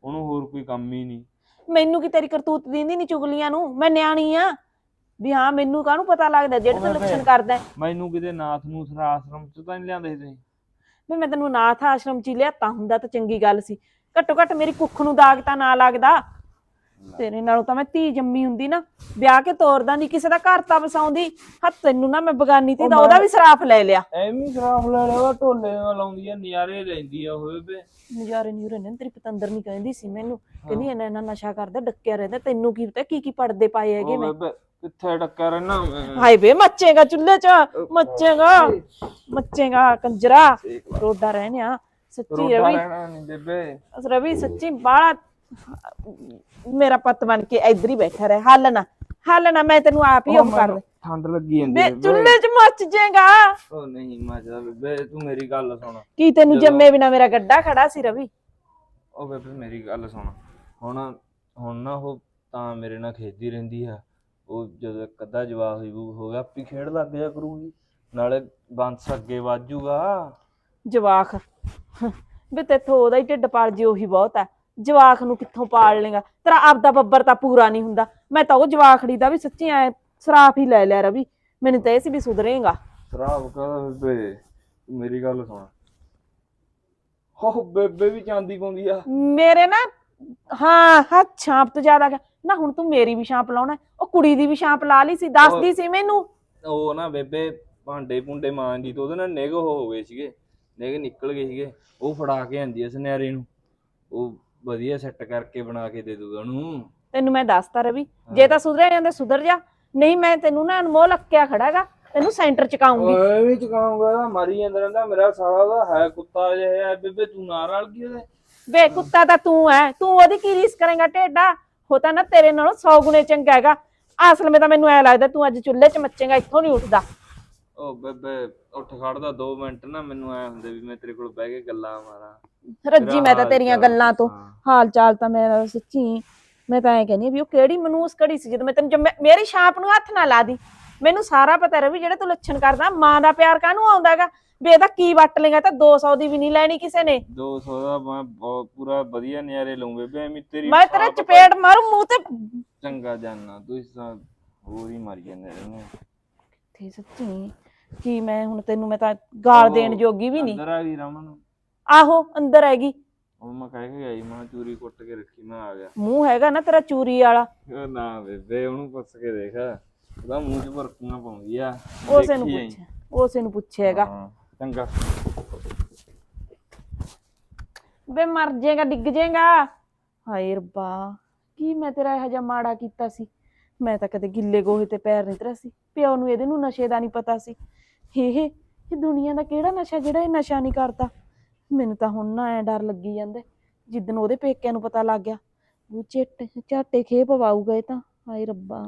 ਉਹਨੂੰ ਹੋਰ ਕੋਈ ਕੰਮ ਹੀ ਨਹੀਂ। ਮੈਨੂੰ ਕੀ ਤੇਰੀ ਕਰਤੂਤ ਦਿੰਦੀ ਨਹੀਂ ਚੁਗਲੀਆਂ ਨੂੰ? ਮੈਂ ਨਿਆਣੀ ਆ। ਵੀ ਹਾਂ ਮੈਨੂੰ ਕਾਹਨੂੰ ਪਤਾ ਲੱਗਦਾ ਜਿਹੜੇ ਤੂੰ ਉਹ ਮੈਂ ਲੱਛਣ ਕਰਦਾ। ਹੈ। ਮੈਨੂੰ ਕਿਤੇ ਨਾਥ ਨੂੰ ਆਸ਼ਰਮ ਚ ਤਾਂ ਨਹੀਂ ਲਿਆਂਦੇ ਸੀ ਵੀ ਮੈਂ ਤੈਨੂੰ ਨਾਥ ਆਸ਼ਰਮ ਚ ਹੀ ਲਿਆਤਾ ਹੁੰਦਾ ਤਾਂ ਚੰਗੀ ਗੱਲ ਸੀ। ਘੱਟੋ ਘੱਟ ਮੇਰੀ ਕੁੱਖ ਨੂੰ ਦਾਗ ਤਾਂ ਨਾ ਲੱਗਦਾ। ਤੇਰੇ ਨਾਲੋਂ ਤਾਂ ਮੈਂ ਧੀ ਜੰਮੀ ਹੁੰਦੀ ਨਾ। ਵਿਆਹ ਕੇ ਤੋਰਦਾ ਨਹੀਂ ਕਿਸੇ ਦਾ ਘਰ ਤਾਂ ਵਸਾਉਂਦੀ। ਹਾਂ ਤੈਨੂੰ ਨਾ ਮੈਂ ਬਗਾਨੀ ਦਾ ਉਹਦਾ ਵੀ ਸਰਾਫ ਲੈ ਲਿਆ। ਐਵੇਂ ਸ਼ਰਾਫ ਲੈ ਲਿਆ ਉਹ ਢੋਲੇ ਨਾਲ ਲਾਉਂਦੀ ਆ ਨਜ਼ਾਰੇ ਲੈਂਦੀ ਆ ਹੋਏ ਬੇ ਨਜ਼ਾਰੇ ਨਿਊਰੇ ਨੇ ਤੇਰੀ ਪਤੰਦਰ ਨਹੀਂ ਕਹਿੰਦੀ ਸੀ ਮੈਨੂੰ। ਕਹਿੰਦੀ ਇਹਨਾਂ ਇਹਨਾਂ ਨਸ਼ਾ ਕਰਦਾ ਡੱਕਿਆ ਰਹਿੰਦਾ। ਤੈਨੂੰ ਕੀ ਪਤਾ ਕੀ ਕੀ ਪੜਦੇ ਪਾਏ ਹੈਗੇ ਉਹ ਮੈਂ ਕਿੱਥੇ ਟੱਕਾ ਰਹਿਣਾ ਮੈਂ? ਹਾਏ ਵੇ ਮੱਚੇਗਾ ਚੁੱਲ੍ਹੇ 'ਚ ਮੱਚੇਗਾ ਮੱਚੇਗਾ ਕੰਜਰਾ ਰੋਡਾ ਰਹਿਣਿਆ ਸੱਚੀ ਰੋਡਾ ਰਵੀ। ਰਹਿਣਾ ਨਹੀਂ ਬੇਬੇ। ਰਵੀ ਸੱਚੀ ਬਾਲਾ ਮੇਰਾ ਪੁੱਤ ਬਣ ਕੇ ਇੱਧਰ ਹੀ ਬੈਠਾ ਰਹਿ ਹੱਲ ਨਾ ਹੱਲ ਨਾ ਮੈਂ ਤੈਨੂੰ ਆਪ ਹੀ ਉਹ ਕਰ ਦੇ। ਠੰਡ ਲੱਗੀ ਜਾਂਦੀ ਬੇਬੇ। ਚੁੱਲ੍ਹੇ 'ਚ ਮੱਚ ਜਾਏਗਾ ਉਹ ਨਹੀਂ ਮਜਾ ਬੇਬੇ ਤੂੰ ਮੇਰੀ ਗੱਲ ਸੁਣ। ਕੀ ਤੈਨੂੰ ਜੰਮੇ ਬਿਨਾ ਮੇਰਾ ਗੱਡਾ ਖੜਾ ਸੀ ਰਵੀ? ਉਹ ਬੇਬੇ ਮੇਰੀ ਗੱਲ ਸੁਣ। ਹੁਣ ਹੁਣ ਨਾ ਉਹ ਤਾਂ ਮੇਰੇ ਨਾਲ ਖੇਡਦੀ ਰਹਿੰਦੀ ਆ। ਉਹ ਜਦੋਂ ਇੱਕ ਅੱਧਾ ਜਵਾਬ ਹੋਈ ਹੋ ਗਿਆ ਆਪੀ ਖੇਡ ਲੱਗ ਜਾ ਕਰੂਗੀ। ਨਾਲੇ ਬੰਸ ਅੱਗੇ ਵਾਜੂਗਾ ਜਵਾਖ। ਵੀ ਤੇਥੋਂ ਉਹਦਾ ਹੀ ਢਿੱਡ ਪਾਲ ਜੀ ਉਹੀ ਬਹੁਤ ਹੈ। ਜਵਾਖ ਨੂੰ ਕਿੱਥੋਂ ਪਾਲ ਲੇਗਾ ਤੇਰਾ ਆਪਦਾ ਬੱਬਰ ਤਾਂ ਪੂਰਾ ਨਹੀਂ ਹੁੰਦਾ। ਮੈਂ ਤਾਂ ਉਹ ਜਵਾਖੜੀ ਦਾ ਵੀ ਸੱਚੀ ਐ ਸਰਾਫ ਹੀ ਲੈ ਲਿਆ ਰਵੀ। ਮੈਨੂੰ ਤਾਂ ਇਹ ਸੀ ਵੀ ਸੁਧਰੇਗਾ। ਬੇਬੇ? ਤੂੰ ਮੇਰੀ ਗੱਲ ਸੁਣ। ਹੋ ਬੇਬੇ ਵੀ ਚਾਂਦੀ ਪਾਉਂਦੀ ਆ। ਮੇਰੇ ਨਾ ਹਾਂ ਹੱਥ ਛਾਪ ਤੋਂ ਜ਼ਿਆਦਾ ਗਿਆ। ਨਾ ਹੁਣ ਤੂੰ ਮੇਰੀ ਵੀ ਛਾਪ ਲਾਉਣਾ। ਉਹ ਕੁੜੀ ਦੀ ਵੀ ਛਾਪ ਲਾ ਲਈ ਸੀ ਦੱਸਦੀ ਸੀ ਮੈਨੂੰ। ਉਹ ਨਾ ਬੇਬੇ ਭਾਂਡੇ ਭੁੰਡੇ ਮਾਂਜਦੀ ਤੇ ਉਹਦੇ ਨਾਲ ਨਿਗ ਹੋ ਗਏ ਸੀਗੇ ਨਿਗ ਨਿਕਲ ਗਏ ਸੀਗੇ ਉਹ ਫੜਾ ਕੇ ਆਂਦੀ ਆ ਸੁਨਿਆਰੇ ਨੂੰ ਉਹ ਵਧੀਆ ਸੈੱਟ ਕਰਕੇ ਬਣਾ ਕੇ ਦੇ ਦੂਗਾ ਉਹਨੂੰ। ਤੈਨੂੰ ਮੈਂ ਦੱਸਤਾ ਰਵੀ ਜੇ ਤਾਂ ਸੁਧਰਿਆ ਜਾਂਦਾ ਸੁਧਰ ਜਾ ਨਹੀਂ ਮੈਂ ਤੈਨੂੰ ਨਾ ਅਨਮੋਲ ਅੱਕਿਆ ਖੜਾਗਾ ਤੈਨੂੰ ਸੈਂਟਰ ਚ ਕਾਉਂਗੀ। ਓਏ ਵੀ ਚਕਾਉਂਗਾ ਮਾਰੀ ਜਾਂਦਾ ਰਹਿੰਦਾ ਮੇਰਾ ਸਾਲਾ ਦਾ ਹੈ ਕੁੱਤਾ ਜਿਹਾ ਹੈ ਬੇਬੇ ਤੂੰ ਨਾ ਰਲ ਗਈ ਉਹਦੇ। ਵੇ ਕੁੱਤਾ ਤਾਂ ਤੂੰ ਐ ਤੂੰ ਉਹਦੀ ਕੀ ਰੀਸ ਕਰੇਗਾ ਟੇਡਾ ਹੋ ਤਾਂ ਨਾ ਤੇਰੇ ਨਾਲੋਂ 100 ਗੁਣੇ ਚੰਗਾ ਹੈਗਾ। ਅਸਲ ਵਿੱਚ ਤਾਂ ਮੈਨੂੰ ਐ ਲੱਗਦਾ ਤੂੰ ਅੱਜ ਚੁੱਲ੍ਹੇ 'ਚ ਮੱਚੇਗਾ ਇੱਥੋਂ ਨਹੀਂ ਉੱਠਦਾ। ਉਹ ਬੇਬੇ ਉੱਠ ਖੜਦਾ 2 ਮਿੰਟ ਨਾ ਮੈਨੂੰ ਐ ਹੁੰਦੇ ਵੀ ਮੈਂ ਤੇਰੇ ਕੋਲ ਬਹਿ ਕੇ ਗੱਲਾਂ ਮਾਰਾਂ। ਰੱਜੀ ਮੈਂ ਤਾਂ ਤੇਰੀਆਂ ਗੱਲਾਂ ਤੋਂ। ਹਾਲ ਚਾਲ ਤਾਂ ਮੇਰਾ ਸੱਚੀ ਮੈਂ ਤਾਂ ਐ ਕਹਿੰਦੀ ਵੀ ਉਹ ਕਿਹੜੀ ਮਨੂਸ ਕੜੀ ਸੀ ਜਦੋਂ ਮੈਂ ਤੈਨੂੰ ਮੇਰੀ ਛਾਪ ਨੂੰ ਹੱਥ ਨਾ ਲਾ ਦੀ ਮੈਨੂੰ ਸਾਰਾ ਪਤਾ ਰਵੀ ਜਿਹੜੇ ਤੂੰ ਲੱਛਣ ਕਰਦਾ ਮਾਂ ਦਾ ਪਿਆਰ ਕਾਹਨੂੰ ਆਉਂਦਾਗਾ? ਵੀ ਇਹਦਾ ਕੀ ਵੱਟ ਲੇਗਾ ਤਾਂ 200 ਦੀ ਵੀ ਨਹੀਂ ਲੈਣੀ ਕਿਸੇ ਨੇ। 200 ਦਾ ਮੈਂ ਬਹੁਤ ਪੂਰਾ ਵਧੀਆ ਨਿਆਰੇ ਲਊਂ ਬੇਬੇ ਐਵੇਂ ਤੇਰੀ ਮੈਂ ਤੇਰੇ ਚਪੇੜ ਮਾਰੂ ਮੂੰਹ ਤੇ ਚੰਗਾ ਜਾਨਾ ਤੂੰ ਇਸ ਤਰ੍ਹਾਂ ਹੋਰ ਹੀ ਮਾਰੀ ਜਾਂਦੇ ਰਹਿੰਦੇ ਤੇ ਸੱਚੀ? ਕੀ ਮੈਂ ਹੁਣ ਤੈਨੂੰ ਮੈਂ ਤਾਂ ਗਾਲ ਉਹ ਦੇਣ ਜੋਗੀ ਵੀ ਨਹੀਂ। ਅੰਦਰ ਆ ਗਈ ਰਮਨ। ਆਹੋ ਅੰਦਰ ਹੈਗੀ। ਉਹ ਮੈਂ ਕਹਿ ਕੇ ਗਈ ਮੈਂ ਚੂਰੀ ਕੁੱਟ ਕੇ ਰੱਖੀ ਮੈਂ ਆ ਗਿਆ। ਮੂੰਹ ਹੈਗਾ ਨਾ ਤੇਰਾ ਚੂਰੀ ਵਾਲਾ। ਉਹ ਨਾ ਬੇਬੇ ਉਹਨੂੰ ਪੁੱਛ ਕੇ ਦੇਖ। ਉਹਦਾ ਮੂੰਹ 'ਚ ਬਰਕੀਆਂ ਪਾਉਂਦੀ ਆ। ਉਸੇ ਨੂੰ ਦੇਖੀ ਜਾਈਂ। ਪੁੱਛ ਉਸੇ ਨੂੰ ਪੁੱਛੇਗਾ ਹਾਂ, ਚੰਗਾ। ਵੇ ਮਰ ਜਾਏਗਾ ਡਿੱਗ ਜਾਏਗਾ ਹਾਏ ਰੱਬਾ, ਕੀ ਮੈਂ ਤੇਰਾ ਇਹੋ ਜਿਹਾ ਮਾੜਾ ਕੀਤਾ ਸੀ? ਮੈਂ ਤਾਂ ਕਦੇ ਗਿੱਲੇ ਗੋਹੇ ਤੇ ਪੈਰ ਨਹੀਂ ਧਰਿਆ ਸੀ। ਪਿਓ ਨੂੰ ਇਹਦੇ ਨੂੰ ਨਸ਼ੇ ਦਾ ਨਹੀਂ ਪਤਾ ਸੀ। ਹੇ ਹੇ, ਇਹ ਦੁਨੀਆ ਦਾ ਕਿਹੜਾ ਨਸ਼ਾ ਜਿਹੜਾ ਇਹ ਨਸ਼ਾ ਨਹੀਂ ਕਰਦਾ? ਮੈਨੂੰ ਤਾਂ ਹੁਣ ਨਾ ਐ ਡਰ ਲੱਗੀ ਜਾਂਦਾ। ਜਿੱਦਨ ਉਹਦੇ ਪੇਕਿਆਂ ਨੂੰ ਪਤਾ ਲੱਗ ਗਿਆ, ਉਹ ਚਿੱਟ ਝਾਟੇ ਖੇ ਪਵਾਊਗਾ ਇਹ ਤਾਂ। ਹਾਏ ਰੱਬਾ।